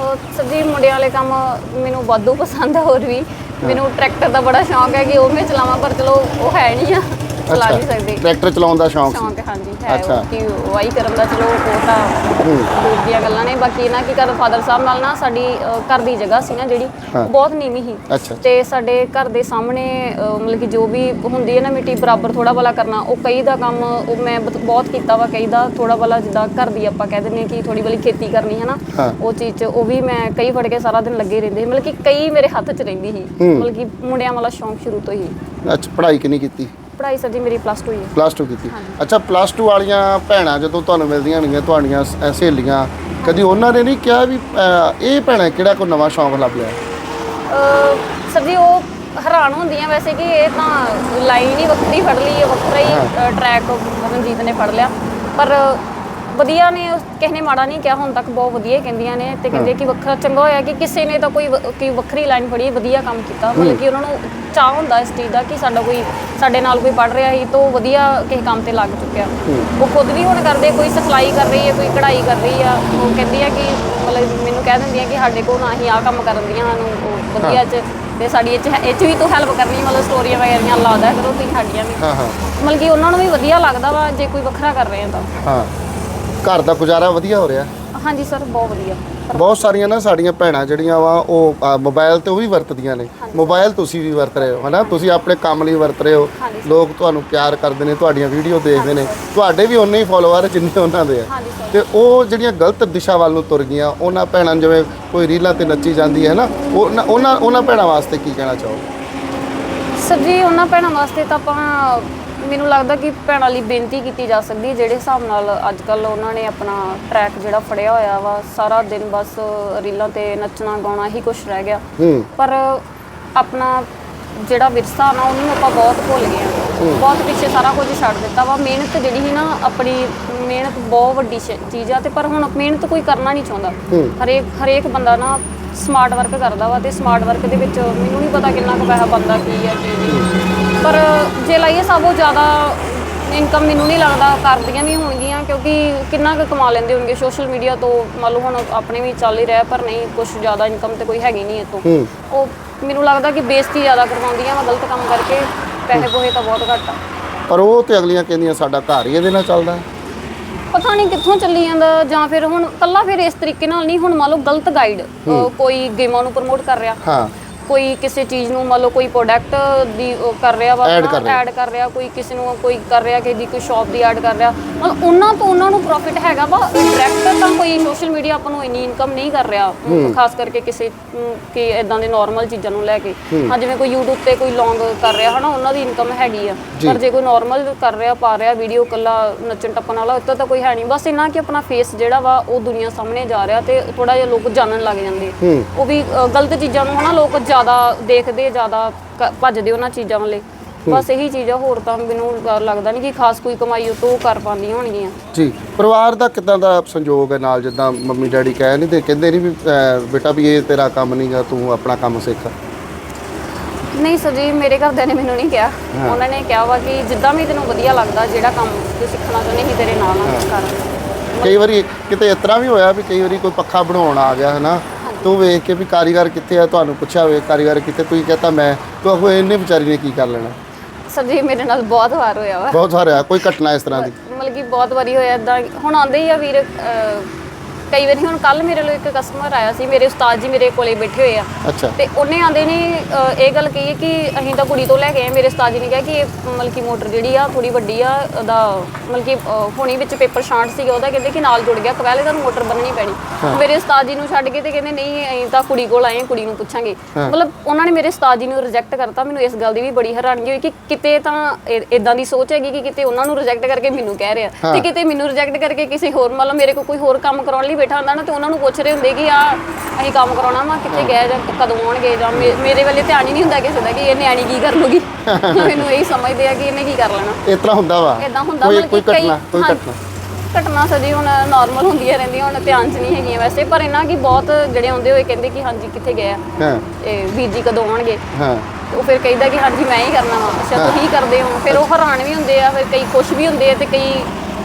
ਉਹ ਸੱਜੀ ਮੁੰਡਿਆਂ ਵਾਲੇ ਕੰਮ ਮੈਨੂੰ ਵਾਧੂ ਪਸੰਦ ਆ ਹੋਰ ਵੀ। ਮੈਨੂੰ ਟਰੈਕਟਰ ਦਾ ਬੜਾ ਸ਼ੌਂਕ ਹੈ ਕਿ ਉਹ ਮੈਂ ਚਲਾਵਾਂ ਪਰ ਚਲੋ ਉਹ ਹੈ ਨਹੀਂ ਆ। ਚਲਾ ਨਹੀਂ ਸਕਦੇ। ਟਰੈਕਟਰ ਚਲਾਉਣ ਦਾ ਸ਼ੌਂਕ ਸੀ। ਸ਼ੌਂਕ ਹਾਂਜੀ ਹੈ ਅੱਛਾ। ਉਹ ਕਿ ਵਾਈ ਕਰਨ ਦਾ ਚਲੋ ਉਹ ਤਾਂ ਦੂਰ ਦੀਆਂ ਗੱਲਾਂ ਨੇ। ਬਾਕੀ ਨਾ ਕੀ ਕਰ ਫਾਦਰ ਸਾਹਿਬ ਨਾਲ ਨਾ ਸਾਡੀ ਅ, ਘਰ ਦੀ ਜਗ੍ਹਾ ਸੀ ਨਾ ਜਿਹੜੀ ਹਾਂ। ਬਹੁਤ ਨੀਵੀਂ ਸੀ। ਅੱਛਾ ਤੇ ਸਾਡੇ ਘਰ ਦੇ ਸਾਹਮਣੇ ਅ, ਮਤਲਬ ਕਿ ਜੋ ਵੀ ਹੁੰਦੀ ਹੈ ਨਾ ਮਿੱਟੀ ਬਰਾਬਰ ਥੋੜਾ ਬਲਾ ਕਰਨਾ ਉਹ ਕਈ ਦਾ ਕੰਮ ਉਹ ਮੈਂ ਬਤ- ਬਹੁਤ ਕੀਤਾ ਵਾ ਕਈ ਦਾ। ਥੋੜਾ ਬਲਾ ਜਿੱਦਾਂ ਘਰ ਦੀ ਆਪਾਂ ਕਹਿ ਦਿੰਦੇ ਹਾਂ ਕਿ ਥੋੜੀ ਬਲੀ ਖੇਤੀ ਕਰਨੀ ਹੈ ਨਾ ਹਾਂ। ਉਹ ਚੀਜ਼ 'ਚ ਉਹ ਵੀ ਮੈਂ ਕਈ ਫੜ ਕੇ ਸਾਰਾ ਦਿਨ ਲੱਗੇ ਰਹਿੰਦੇ ਸੀ। ਮਤਲਬ ਕਿ ਕਈ ਮੇਰੇ ਹੱਥ 'ਚ ਰਹਿੰਦੀ ਸੀ। ਮਤਲਬ ਕਿ ਮੁੰਡਿਆਂ ਵਾਲਾ ਸ਼ੌਂਕ ਸ਼ੁਰੂ ਤੋਂ ਹੀ। ਅੱਛਾ ਪੜ੍ਹਾਈ ਕਿੰਨੀ ਕੀਤੀ? ਪੜ੍ਹਾਈ ਸਰ ਜੀ ਮੇਰੀ ਪਲੱਸ 2 ਹੀ ਹੈ। ਪਲੱਸ 2 ਕੀਤੀ। ਅੱਛਾ ਪਲੱਸ 2 ਵਾਲੀਆਂ ਭੈਣਾਂ ਜਦੋਂ ਤੁਹਾਨੂੰ ਮਿਲਦੀਆਂ ਹੋਣਗੀਆਂ ਤੁਹਾਡੀਆਂ ਸ- ਅ, ਸਹੇਲੀਆਂ ਕਦੀ ਉਹਨਾਂ ਨੇ ਨਹੀਂ ਕਿਹਾ ਵੀ ਇਹ ਭੈਣਾਂ ਕਿਹੜਾ ਕੋਈ ਨਵਾਂ ਸ਼ੌਂਕ ਲੱਭ ਲਿਆ? ਅਹ ਸਰ ਜੀ ਉਹ ਹੈਰਾਨ ਹੁੰਦੀਆਂ ਵੈਸੇ ਕਿ ਇਹ ਤਾਂ ਲਾਈਨ ਹੀ ਵੱਖਰੀ ਫੜ ਲਈ ਹੈ ਵੱਖਰਾ ਹੀ ਟਰੈਕ ਰਣਜੀਤ ਨੇ ਫੜ ਲਿਆ। ਪਰ ਵਧੀਆ ਨੇ ਉਸ- ਕਿਸੇ ਨੇ ਮਾੜਾ ਨਹੀਂ ਕਿਹਾ ਹੁਣ ਤੱਕ ਬਹੁਤ ਵਧੀਆ ਹੀ ਕਹਿੰਦੀਆਂ ਨੇ ਤੇ ਕਹਿੰਦੇ ਕਿ ਵੱਖਰਾ ਚੰਗਾ ਹੋਇਆ ਕਿ ਕਿਸੇ ਨੇ ਤਾਂ ਕੋਈ ਵ- ਕੋਈ ਵੱਖਰੀ ਲਾਈਨ ਫੜੀ ਵਧੀਆ ਕੰਮ ਕੀਤਾ। ਮਤਲਬ ਕਿ ਉਹਨਾਂ ਨੂੰ ਚਾਹ ਹੁੰਦਾ ਇਸ ਚੀਜ਼ ਦਾ ਕਿ ਸਾਡਾ ਕੋਈ ਸਾਡੇ ਨਾਲ ਕੋਈ ਪੜ ਰਿਹਾ ਸੀ ਤਾਂ ਉਹ ਵਧੀਆ ਕਿਸੇ ਕੰਮ ਤੇ ਲੱਗ ਚੁੱਕਿਆ। ਉਹ ਖੁਦ ਵੀ ਹੁਣ ਕਰਦੇ ਕੋਈ ਸਿਖਲਾਈ ਕਰ ਰਹੀ ਹੈ ਕੋਈ ਕਢਾਈ ਕਰ ਰਹੀ ਆ ਉਹ ਕਹਿੰਦੀ ਆ ਕਿ ਮਤਲਬ ਮੈਨੂੰ ਕਹਿ ਦਿੰਦੀ ਆ ਕਿ ਸਾਡੇ ਕੋਲ ਨਾ ਹੀ ਆ ਕੰਮ ਕਰਨ ਦੀਆਂ ਸਾਨੂੰ ਉਹ ਵਧੀਆ ਚ ਤੇ ਸਾਡੀ ਇਹ ਚ ਇਹ ਚ ਵੀ ਤੂੰ ਹੈਲਪ ਕਰਨੀ ਮਤਲਬ ਸਟੋਰੀਆਂ ਵਗੈਰੀਆਂ ਲਾਦਾ ਕਰੋ ਤੁਸੀਂ ਸਾਡੀਆਂ ਵੀ। ਹਾਂ ਹਾਂ। ਮਤਲਬ ਕਿ ਉਹਨਾਂ ਨੂੰ ਵੀ ਵਧੀਆ ਲੱਗਦਾ ਵਾ ਜੇ ਕੋਈ ਵੱਖਰਾ ਕਰ ਰਹੇ ਆ ਤਾਂ। ਹਾਂ। ਘਰ ਦਾ ਗੁਜ਼ਾਰਾ ਵਧੀਆ ਹੋ ਰਿਹਾ? ਹਾਂਜੀ ਸਰ ਬਹੁਤ ਵਧੀਆ। ਬਹੁਤ ਸਾਰੀਆਂ ਨਾ ਸਾਡੀਆਂ ਭੈਣਾਂ ਜਿਹੜੀਆਂ ਵਾ ਉਹ ਅ, ਮੋਬਾਈਲ ਤੇ ਉਹ ਵੀ ਵਰਤਦੀਆਂ ਨੇ। ਮੋਬਾਈਲ ਤੁਸੀਂ ਵੀ ਵਰਤ ਰਹੇ ਹੋ ਹਨਾ? ਤੁਸੀਂ ਆਪਣੇ ਕੰਮ ਲਈ ਵਰਤ ਰਹੇ ਹੋ। ਲੋਕ ਤੁਹਾਨੂੰ ਪਿਆਰ ਕਰਦੇ ਨੇ ਤੁਹਾਡੀਆਂ ਵੀਡੀਓ ਦੇਖਦੇ ਨੇ। ਤੁਹਾਡੇ ਵੀ ਉਨੇ ਹੀ ਫੋਲੋਅਰ ਜਿੰਨੇ ਉਹਨਾਂ ਦੇ ਆ। ਹਾਂਜੀ ਸਰ। ਤੇ ਉਹ ਜਿਹੜੀਆਂ ਗਲਤ ਦਿਸ਼ਾ ਵੱਲ ਨੂੰ ਤੁਰ ਗਈਆਂ ਉਹਨਾਂ ਭੈਣਾਂ ਨੂੰ ਜਿਵੇਂ ਕੋਈ ਰੀਲਾਂ ਤੇ ਨੱਚੀ ਜਾਂਦੀ ਹੈ ਨਾ ਉਹਨਾਂ ਉਹਨਾਂ ਉਹਨਾਂ ਭੈਣਾਂ ਵਾਸਤੇ ਕੀ ਕਹਿਣਾ ਚਾਹੋਗੇ? ਸਰ ਜੀ ਉਹਨਾਂ ਭੈਣਾਂ ਵਾਸਤੇ ਤਾਂ ਆਪਾਂ ਮੈਨੂੰ ਲੱਗਦਾ ਕਿ ਭੈਣਾਂ ਲਈ ਬੇਨਤੀ ਕੀਤੀ ਜਾ ਸਕਦੀ ਹੈ ਜਿਹੜੇ ਹਿਸਾਬ ਨਾਲ ਅੱਜ ਕੱਲ ਉਹਨਾਂ ਨੇ ਆਪਣਾ ਟਰੈਕ ਜਿਹੜਾ ਫੜਿਆ ਹੋਇਆ ਵਾ ਸਾਰਾ ਦਿਨ ਬਸ ਰੀਲਾਂ ਤੇ ਨੱਚਣਾ ਗਾਉਣਾ ਹੀ ਕੁਝ ਰਹਿ ਗਿਆ। ਪਰ ਆਪਣਾ ਜਿਹੜਾ ਵਿਰਸਾ ਨਾ ਉਹਨੂੰ ਆਪਾਂ ਬਹੁਤ ਭੁੱਲ ਗਏ ਹਾਂ। ਬਹੁਤ ਪਿੱਛੇ ਸਾਰਾ ਕੁਝ ਛੱਡ ਦਿੱਤਾ ਵਾ। ਮਿਹਨਤ ਜਿਹੜੀ ਸੀ ਨਾ ਆਪਣੀ ਮਿਹਨਤ ਬਹੁਤ ਵੱਡੀ ਚੀਜ਼ ਆ ਤੇ ਪਰ ਹੁਣ ਮਿਹਨਤ ਕੋਈ ਕਰਨਾ ਨਹੀਂ ਚਾਹੁੰਦਾ। ਹਰੇਕ ਹਰੇਕ ਬੰਦਾ ਨਾ ਸਮਾਰਟ ਵਰਕ ਕਰਦਾ ਵਾ ਤੇ ਸਮਾਰਟ ਵਰਕ ਦੇ ਵਿੱਚ ਮੈਨੂੰ ਨਹੀਂ ਪਤਾ ਕਿੰਨਾ ਕੁ ਪੈਸਾ ਬਣਦਾ ਕੀ ਆ ਕੀ ਨਹੀਂ। ਪਰ ਜੇ ਲਾਈਏ ਸਭ ਉਹ ਜ਼ਿਆਦਾ ਇਨਕਮ ਮੈਨੂੰ ਨਹੀਂ ਲੱਗਦਾ ਕਰਦੀਆਂ ਵੀ ਹੋਣਗੀਆਂ ਕਿਉਂਕਿ ਕਿੰਨਾ ਕੁ ਕਮਾ ਲੈਂਦੇ ਹੋਣਗੇ। ਸੋਸ਼ਲ ਮੀਡੀਆ ਤੋਂ ਮੰਨ ਲਓ ਹੁਣ ਆਪਣੇ ਵੀ ਚੱਲ ਹੀ ਰਿਹਾ ਪਰ ਨਹੀਂ ਕੁਝ ਜ਼ਿਆਦਾ ਇਨਕਮ ਤੇ ਕੋਈ ਹੈਗੀ ਨਹੀਂ ਇਹ ਤੋਂ ਹੂੰ। ਉਹ ਮੈਨੂੰ ਲੱਗਦਾ ਕਿ ਬੇਇੱਜ਼ਤੀ ਜ਼ਿਆਦਾ ਕਰਵਾਉਂਦੀਆਂ ਵਾ ਗਲਤ ਕੰਮ ਕਰਕੇ ਪੈਸੇ ਪੋਹੇ ਤਾਂ ਬਹੁਤ ਘੱਟ ਆ। ਪਰ ਉਹ ਤੇ ਅਗਲੀਆਂ ਕਹਿੰਦੀਆਂ ਸਾਡਾ ਘਰ ਹੀ ਇਹਦੇ ਨਾਲ ਚੱਲਦਾ ਪਤਾ ਨਹੀਂ ਕਿੱਥੋਂ ਚੱਲੀ ਜਾਂਦਾ ਜਾਂ ਫਿਰ ਹੁਣ ਕੱਲਾ ਫਿਰ ਇਸ ਤਰੀਕੇ ਨਾਲ ਨਹੀਂ ਹੁਣ ਮੰਨ ਲਓ ਗਲਤ ਗਾਈਡ ਕੋਈ ਗੇਮਾਂ ਨੂੰ ਪ੍ਰਮੋਟ ਕਰ ਰਿਹਾ। ਹਾਂ। ਕੋਈ ਕਿਸੇ ਚੀਜ਼ ਨੂੰ ਮੰਨ ਲਓ ਕੋਈ ਪ੍ਰੋਡਕਟ ਦੀ ਉਹ ਕਰ ਰਿਹਾ ਵਾ Add ਕਰ ਰਿਹਾ। ਐਡ ਕਰ ਰਿਹਾ ਕੋਈ ਕਿਸੇ ਨੂੰ ਕੋਈ ਕਰ ਰਿਹਾ ਕਿ ਦੀ ਕੋਈ ਸ਼ਾਪ ਦੀ ਐਡ ਕਰ ਰਿਹਾ। ਮਤਲਬ ਉਹਨਾਂ ਤੋਂ ਉਹਨਾਂ ਨੂੰ ਪ੍ਰੋਫਿਟ ਹੈਗਾ ਵਾ ਡਾਇਰੈਕਟ ਤਾਂ ਕੋਈ ਸੋਸ਼ਲ ਮੀਡੀਆ ਆਪਾਂ ਨੂੰ ਇੰਨੀ ਇਨਕਮ ਨਹੀਂ ਕਰ ਰਿਹਾ ਖਾਸ ਕਰਕੇ ਕਿਸੇ ਕਿ ਇਦਾਂ ਦੇ ਨਾਰਮਲ ਚੀਜ਼ਾਂ ਨੂੰ ਲੈ ਕੇ। ਹਾਂ। ਜਿਵੇਂ ਕੋਈ YouTube ਤੇ ਕੋਈ ਲੌਂਗ ਕਰ ਰਿਹਾ ਹਨਾ ਉਹਨਾਂ ਦੀ ਇਨਕਮ ਹੈਗੀ ਆ। ਜੀ। ਪਰ ਜੇ ਕੋਈ ਨਾਰਮਲ ਕਰ ਰਿਹਾ ਪਾ ਰਿਹਾ ਵੀਡੀਓ ਕੱਲਾ ਨੱਚਣ ਟੱਪਣ ਵਾਲਾ ਉੱਤੇ ਤਾਂ ਕੋਈ ਹੈ ਨਹੀਂ। ਬਸ ਇੰਨਾ ਕਿ ਆਪਣਾ ਫੇਸ ਜਿਹੜਾ ਵਾ ਉਹ ਦੁਨੀਆ ਸਾਹਮਣੇ ਜਾ ਰਿਹਾ ਤੇ ਥੋੜਾ ਜਿਹਾ ਲੋਕ ਜਾਣਨ ਲੱਗ ਜਾਂਦੇ। ਉਹ ਵੀ ਅ, ਗਲਤ ਚੀਜ਼ਾਂ ਨੂੰ ਹਨਾ ਲੋਕ ਜ਼ਿਆਦਾ ਦੇਖਦੇ ਜ਼ਿਆਦਾ ਕ- ਭੱਜਦੇ ਉਹਨਾਂ ਚੀਜ਼ਾਂ ਵੱਲੇ। ਬਸ ਇਹੀ ਚੀਜ਼ ਆ ਹੋਰ ਤਾਂ ਮੈਨੂੰ ਲ- ਲੱਗਦਾ ਨਹੀਂ ਕਿ ਖਾਸ ਕੋਈ ਕਮਾਈ ਉਹ ਤੋਂ ਕਰ ਪਾਉਂਦੀਆਂ ਹੋਣਗੀਆਂ। ਜੀ ਪਰਿਵਾਰ ਦਾ ਕਿਦਾਂ ਦਾ ਸੰਯੋਗ ਹੈ ਨਾਲ ਜਿੱਦਾਂ ਮੰਮੀ ਡੈਡੀ ਕਹਿ ਨਹੀਂ ਤੇ ਕਹਿੰਦੇ ਨਹੀਂ ਵੀ ਅਹ, ਬੇਟਾ ਵੀ ਇਹ ਤੇਰਾ ਕੰਮ ਨਹੀਂਗਾ ਤੂੰ ਆਪਣਾ ਕੰਮ ਸਿੱਖ। ਨਹੀਂ ਸਰ ਜੀ ਮੇਰੇ ਘਰਦਿਆਂ ਨੇ ਮੈਨੂੰ ਨਹੀਂ ਕਿਹਾ। ਉਹਨਾਂ ਨੇ ਕਿਹਾ ਵਾ ਕਿ ਜਿੱਦਾਂ ਵੀ ਤੈਨੂੰ ਵਧੀਆ ਲੱਗਦਾ ਜਿਹੜਾ ਕੰਮ ਤੂੰ ਸਿੱਖਣਾ ਚਾਹੁੰਦੀ ਸੀ ਤੇਰੇ ਨਾਲ ਆ ਕਰ। ਕਈ ਵਾਰੀ ਕਿਤੇ ਇਸ ਤਰ੍ਹਾਂ ਵੀ ਹੋਇਆ ਵੀ ਕਈ ਵਾਰੀ ਕੋਈ ਪੱਖਾ ਬਣਾਉਣ ਆ ਗਿਆ ਹਨਾ? ਤੂੰ ਵੇਖ ਕੇ ਵੀ ਕਾਰੀਗਰ ਕਿੱਥੇ ਆ ਤੁਹਾਨੂੰ ਪੁੱਛਿਆ ਹੋਵੇ ਕਾਰੀਗਰ ਕਿੱਥੇ ਤੁਸੀਂ ਕਹਤਾ ਮੈਂ। ਤੂੰ ਆਖੋ ਇਹਨੇ ਵਿਚਾਰੀ ਨੇ ਕੀ ਕਰ ਲੈਣਾ? ਸਰ ਜੀ ਮੇਰੇ ਨਾਲ ਬਹੁਤ ਵਾਰ ਹੋਇਆ ਵਾ। ਬਹੁਤ ਸਾਰਿਆ ਕੋਈ ਘਟਨਾ ਇਸ ਤਰ੍ਹਾਂ ਦੀ? ਮਤਲਬ ਕਿ ਬਹੁਤ ਵਾਰੀ ਹੋਇਆ ਇਦਾਂ ਹੁਣ ਆਉਂਦੇ ਹੀ ਆ ਵੀਰ ਅਹ, ਕਈ ਵਾਰੀ ਹੁਣ ਕੱਲ ਮੇਰੇ ਲਈ ਇੱਕ ਕਸਟਮਰ ਆਇਆ ਸੀ ਮੇਰੇ ਉਸਤਾਦ ਜੀ ਮੇਰੇ ਕੋਲੇ ਬੈਠੇ ਹੋਏ ਆ। ਅੱਛਾ। ਤੇ ਉਹਨੇ ਆਂਦੇ ਨੇ ਇਹ ਗੱਲ ਕਹੀ ਹੈ ਕਿ ਅਸੀਂ ਤਾਂ ਕੁੜੀ ਤੋਂ ਲੈ ਕੇ ਆਏ ਮੇਰੇ ਉਸਤਾਦ ਜੀ ਨੇ ਕਿਹਾ ਕਿ ਇਹ ਮਤਲਬ ਕਿ ਮੋਟਰ ਜਿਹੜੀ ਆ ਥੋੜੀ ਵੱਡੀ ਆ ਉਹਦਾ ਮਤਲਬ ਕਿ ਹੋਣੀ ਵਿੱਚ ਪੇਪਰ ਛਾਂਟ ਸੀਗਾ ਉਹਦਾ ਕਹਿੰਦੇ ਕਿ ਨਾਲ ਜੁੜ ਗਿਆ। ਕਵੈਲੇ ਤੁਹਾਨੂੰ ਮੋਟਰ ਬੰਨਣੀ ਪੈਣੀ। ਮੇਰੇ ਉਸਤਾਦ ਜੀ ਨੂੰ ਛੱਡ ਕੇ ਤੇ ਕਹਿੰਦੇ ਨਹੀਂ ਅਸੀਂ ਤਾਂ ਕੁੜੀ ਕੋਲ ਆਏ ਹਾਂ ਕੁੜੀ ਨੂੰ ਪੁੱਛਾਂਗੇ। ਮਤਲਬ ਉਹਨਾਂ ਨੇ ਮੇਰੇ ਉਸਤਾਦ ਜੀ ਨੂੰ ਰਿਜੈਕਟ ਕਰਤਾ। ਮੈਨੂੰ ਇਸ ਗੱਲ ਦੀ ਵੀ ਬੜੀ ਹੈਰਾਨਗੀ ਹੋਈ ਕਿ ਕਿਤੇ ਤਾਂ ਇਦਾਂ ਦੀ ਸੋਚ ਹੈਗੀ ਕਿ ਕਿਤੇ ਉਹਨਾਂ ਨੂੰ ਰਿਜੈਕਟ ਕਰਕੇ ਮੈਨੂੰ ਕਹਿ ਰਿਹਾ। ਤੇ ਕਿਤੇ ਮੈਨੂੰ ਰਿਜੈਕਟ ਕਰਕੇ ਕਿਸੇ ਹੋਰ ਮਤਲਬ ਮੇਰੇ ਕੋਲ ਕੋਈ ਹੋਰ ਕੰਮ ਕਰਾਉਣ ਲਈ ਬੈਠਾ ਹੁੰਦਾ ਨਾ ਤੇ ਉਹਨਾਂ ਨੂੰ ਪੁੱਛ ਰਹੇ ਹੁੰਦੇ ਕਿ ਆ ਅਸੀਂ ਕੰਮ ਕਰਾਉਣਾ ਵਾ ਕਿੱਥੇ ਗਏ ਜਾਂ ਕਦੋਂ ਆਉਣਗੇ ਜਾਂ ਮੇ- ਮੇਰੇ ਵੱਲੇ ਧਿਆਨ ਹੀ ਨਹੀਂ ਹੁੰਦਾ ਕਿਸੇ ਦਾ ਕਿ ਇਹ ਨਿਆਣੀ ਕੀ ਕਰ ਲੂਗੀ ਮੈਨੂੰ ਇਹੀ ਸਮਝਦੇ ਆ ਕਿ ਇਹਨੇ ਕੀ ਕਰ ਲੈਣਾ। ਇਸ ਤਰ੍ਹਾਂ ਹੁੰਦਾ ਵਾ। ਇਦਾਂ ਹੁੰਦਾ ਕੋਈ ਮਤਲਬ ਕੋਈ ਕਿ ਕਈ ਘਟਨਾ ਕੋਈ ਘਟਨਾ। ਘਟਨਾ ਸਜੀ ਹੁਣ ਨਾਰਮਲ ਹੁੰਦੀਆਂ ਰਹਿੰਦੀਆਂ ਹੁਣ ਧਿਆਨ 'ਚ ਨਹੀਂ ਹੈਗੀਆਂ ਵੈਸੇ ਪਰ ਇਹਨਾਂ ਕੀ ਬਹੁਤ ਜਿਹੜੇ ਆਉਂਦੇ ਹੋਏ ਕਹਿੰਦੇ ਕਿ ਹਾਂਜੀ ਕਿੱਥੇ ਗਏ ਆ? ਹਾਂ। ਇਹ ਵੀਰ ਜੀ ਕਦੋਂ ਆਉਣਗੇ? ਹਾਂ। ਉਹ ਫਿਰ ਕਹਿੰਦਾ ਕਿ ਹਾਂਜੀ ਮੈਂ ਹੀ ਕਰਨਾ ਵਾ। ਅੱਛਾ ਤੁਸੀਂ ਕਰਦੇ ਹੋ। ਫਿਰ ਉਹ ਹੈਰਾਨ ਵੀ ਹੁੰਦੇ ਆ ਫਿਰ ਕਈ ਖੁਸ਼ ਵੀ ਹੁੰਦੇ ਆ ਤੇ ਕਈ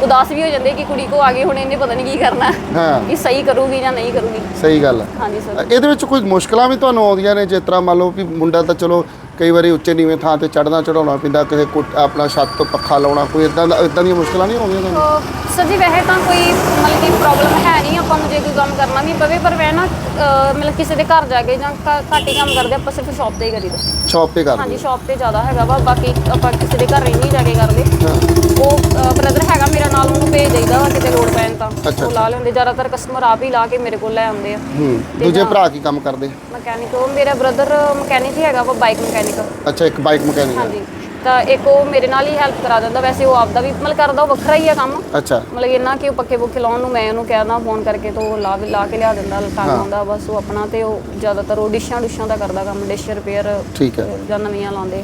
ਉਦਾਸ ਵੀ ਹੋ ਜਾਂਦੇ ਕਿ ਕੁੜੀ ਕੋ ਆ ਗਏ ਹੁਣ ਇਹਨੇ ਪਤਾ ਨਹੀਂ ਕੀ ਕਰਨਾ। ਹਾਂ। ਕਿ ਸਹੀ ਕਰੂਗੀ ਜਾਂ ਨਹੀਂ ਕਰੂਗੀ। ਸਹੀ ਗੱਲ ਹੈ ਹਾਂਜੀ ਸਰ। ਇਹਦੇ ਵਿੱਚ ਕੋਈ ਮੁਸ਼ਕਲਾਂ ਵੀ ਤੁਹਾਨੂੰ ਆਉਂਦੀਆਂ ਨੇ ਜਿਸ ਤਰ੍ਹਾਂ ਮੰਨ ਲਓ ਵੀ ਮੁੰਡਾ ਤਾਂ ਚਲੋ ਕਈ ਵਾਰੀ ਉੱਚੇ ਨੀਵੇਂ ਥਾਂ ਤੇ ਚੜਨਾ ਚੜਾਉਣਾ ਪੈਂਦਾ ਕਿਸੇ ਕੁ- ਆਪਣਾ ਛੱਤ ਤੋਂ ਪੱਖਾ ਲਾਉਣਾ ਕੋਈ ਇਦਾਂ ਦਾ ਇਦਾਂ ਦੀਆਂ ਮੁਸ਼ਕਲਾਂ ਨਹੀਂ ਆਉਂਦੀਆਂ ਤੁਹਾਨੂੰ? ਅਹ ਸਰ ਜੀ ਵੈਸੇ ਤਾਂ ਕੋਈ ਮਤਲਬ ਕਿ ਪ੍ਰੋਬਲਮ ਹੈ ਨਹੀਂ ਆਪਾਂ ਨੂੰ ਜੇ ਕੋਈ ਕੰਮ ਕਰਨਾ ਵੀ ਪਵੇ ਪਰ ਮੈਂ ਨਾ ਅਹ ਮਤਲਬ ਕਿਸੇ ਦੇ ਘਰ ਜਾ ਕੇ ਜਾਂ ਘ- ਘੱਟ ਹੀ ਕੰਮ ਕਰਦੇ ਆਪਾਂ ਸਿਰਫ ਸ਼ਾਪ ਤੇ ਹੀ ਕਰੀਦਾ। ਸ਼ਾਪ ਤੇ ਕਰਦੇ ਹਾਂਜੀ ਸ਼ਾਪ ਤੇ ਜ਼ਿਆਦਾ ਹੈਗਾ ਵਾ ਬਾਕੀ ਆਪਾਂ ਕਿਸੇ ਦੇ ਘਰ ਨਹੀਂ ਜਾ ਕੇ ਕਰਦੇ। ਹਾਂ। ਉਹ ਬ੍ਰਦਰ ਹੈਗਾ ਨਾਲ ਉਹਨੂੰ ਭੇਜ ਦੇਈਦਾ ਵਾ ਕਿਤੇ ਲੋੜ ਪੈਣ ਤਾਂ। ਅੱਛਾ, ਉਹ ਲਾ ਲੈਂਦੇ ਜ਼ਿਆਦਾਤਰ ਕਸਟਮਰ ਆਪ ਹੀ ਲਾ ਕੇ ਮੇਰੇ ਕੋਲ ਲੈ ਆਉਂਦੇ ਆ। ਹੂੰ ਦੂਜੇ ਭਰਾ ਕੀ ਕੰਮ ਕਰਦੇ? ਮਕੈਨਿਕ ਉਹ ਮੇਰਾ ਬ੍ਰਦਰ ਮਕੈਨਿਕ ਹੀ ਹੈਗਾ ਵਾ ਬਾਈਕ ਮਕੈਨਿਕ ਅੱਛਾ ਇੱਕ ਬਾਈਕ ਮਕੈਨਿਕ ਹਾਂਜੀ ਤਾਂ ਇੱਕ ਉਹ ਮੇਰੇ ਨਾਲ ਹੀ ਹੈਲਪ ਕਰਾ ਦਿੰਦਾ ਵੈਸੇ ਉਹ ਆਪਦਾ ਵੀ ਮਤਲਬ ਕਰਦਾ ਉਹ ਵੱਖਰਾ ਹੀ ਆ ਕੰਮ। ਅੱਛਾ। ਮਤਲਬ ਇੰਨਾ ਕਿ ਉਹ ਪੱਕੇ ਪੁੱਕੇ ਲਾਉਣ ਨੂੰ ਮੈਂ ਉਹਨੂੰ ਕਹਿਦਾ ਫੋਨ ਕਰਕੇ ਤੋਂ ਉਹ ਲਾ ਲਾ ਕੇ ਲਿਆ ਦਿੰਦਾ ਲਟਾਉਣ ਆਉਂਦਾ ਬਸ ਉਹ ਆਪਣਾ ਤੇ ਉਹ ਜ਼ਿਆਦਾਤਰ ਉਹ ਡਿਸ਼ਾਂ ਡੁਸ਼ਾਂ ਦਾ ਕਰਦਾ ਕੰਮ ਡਿਸ਼ ਰਿਪੇਅਰ ਠੀਕ ਹੈ। ਜਾਂ ਨਵੀਆਂ ਲਾਉਂਦੇ।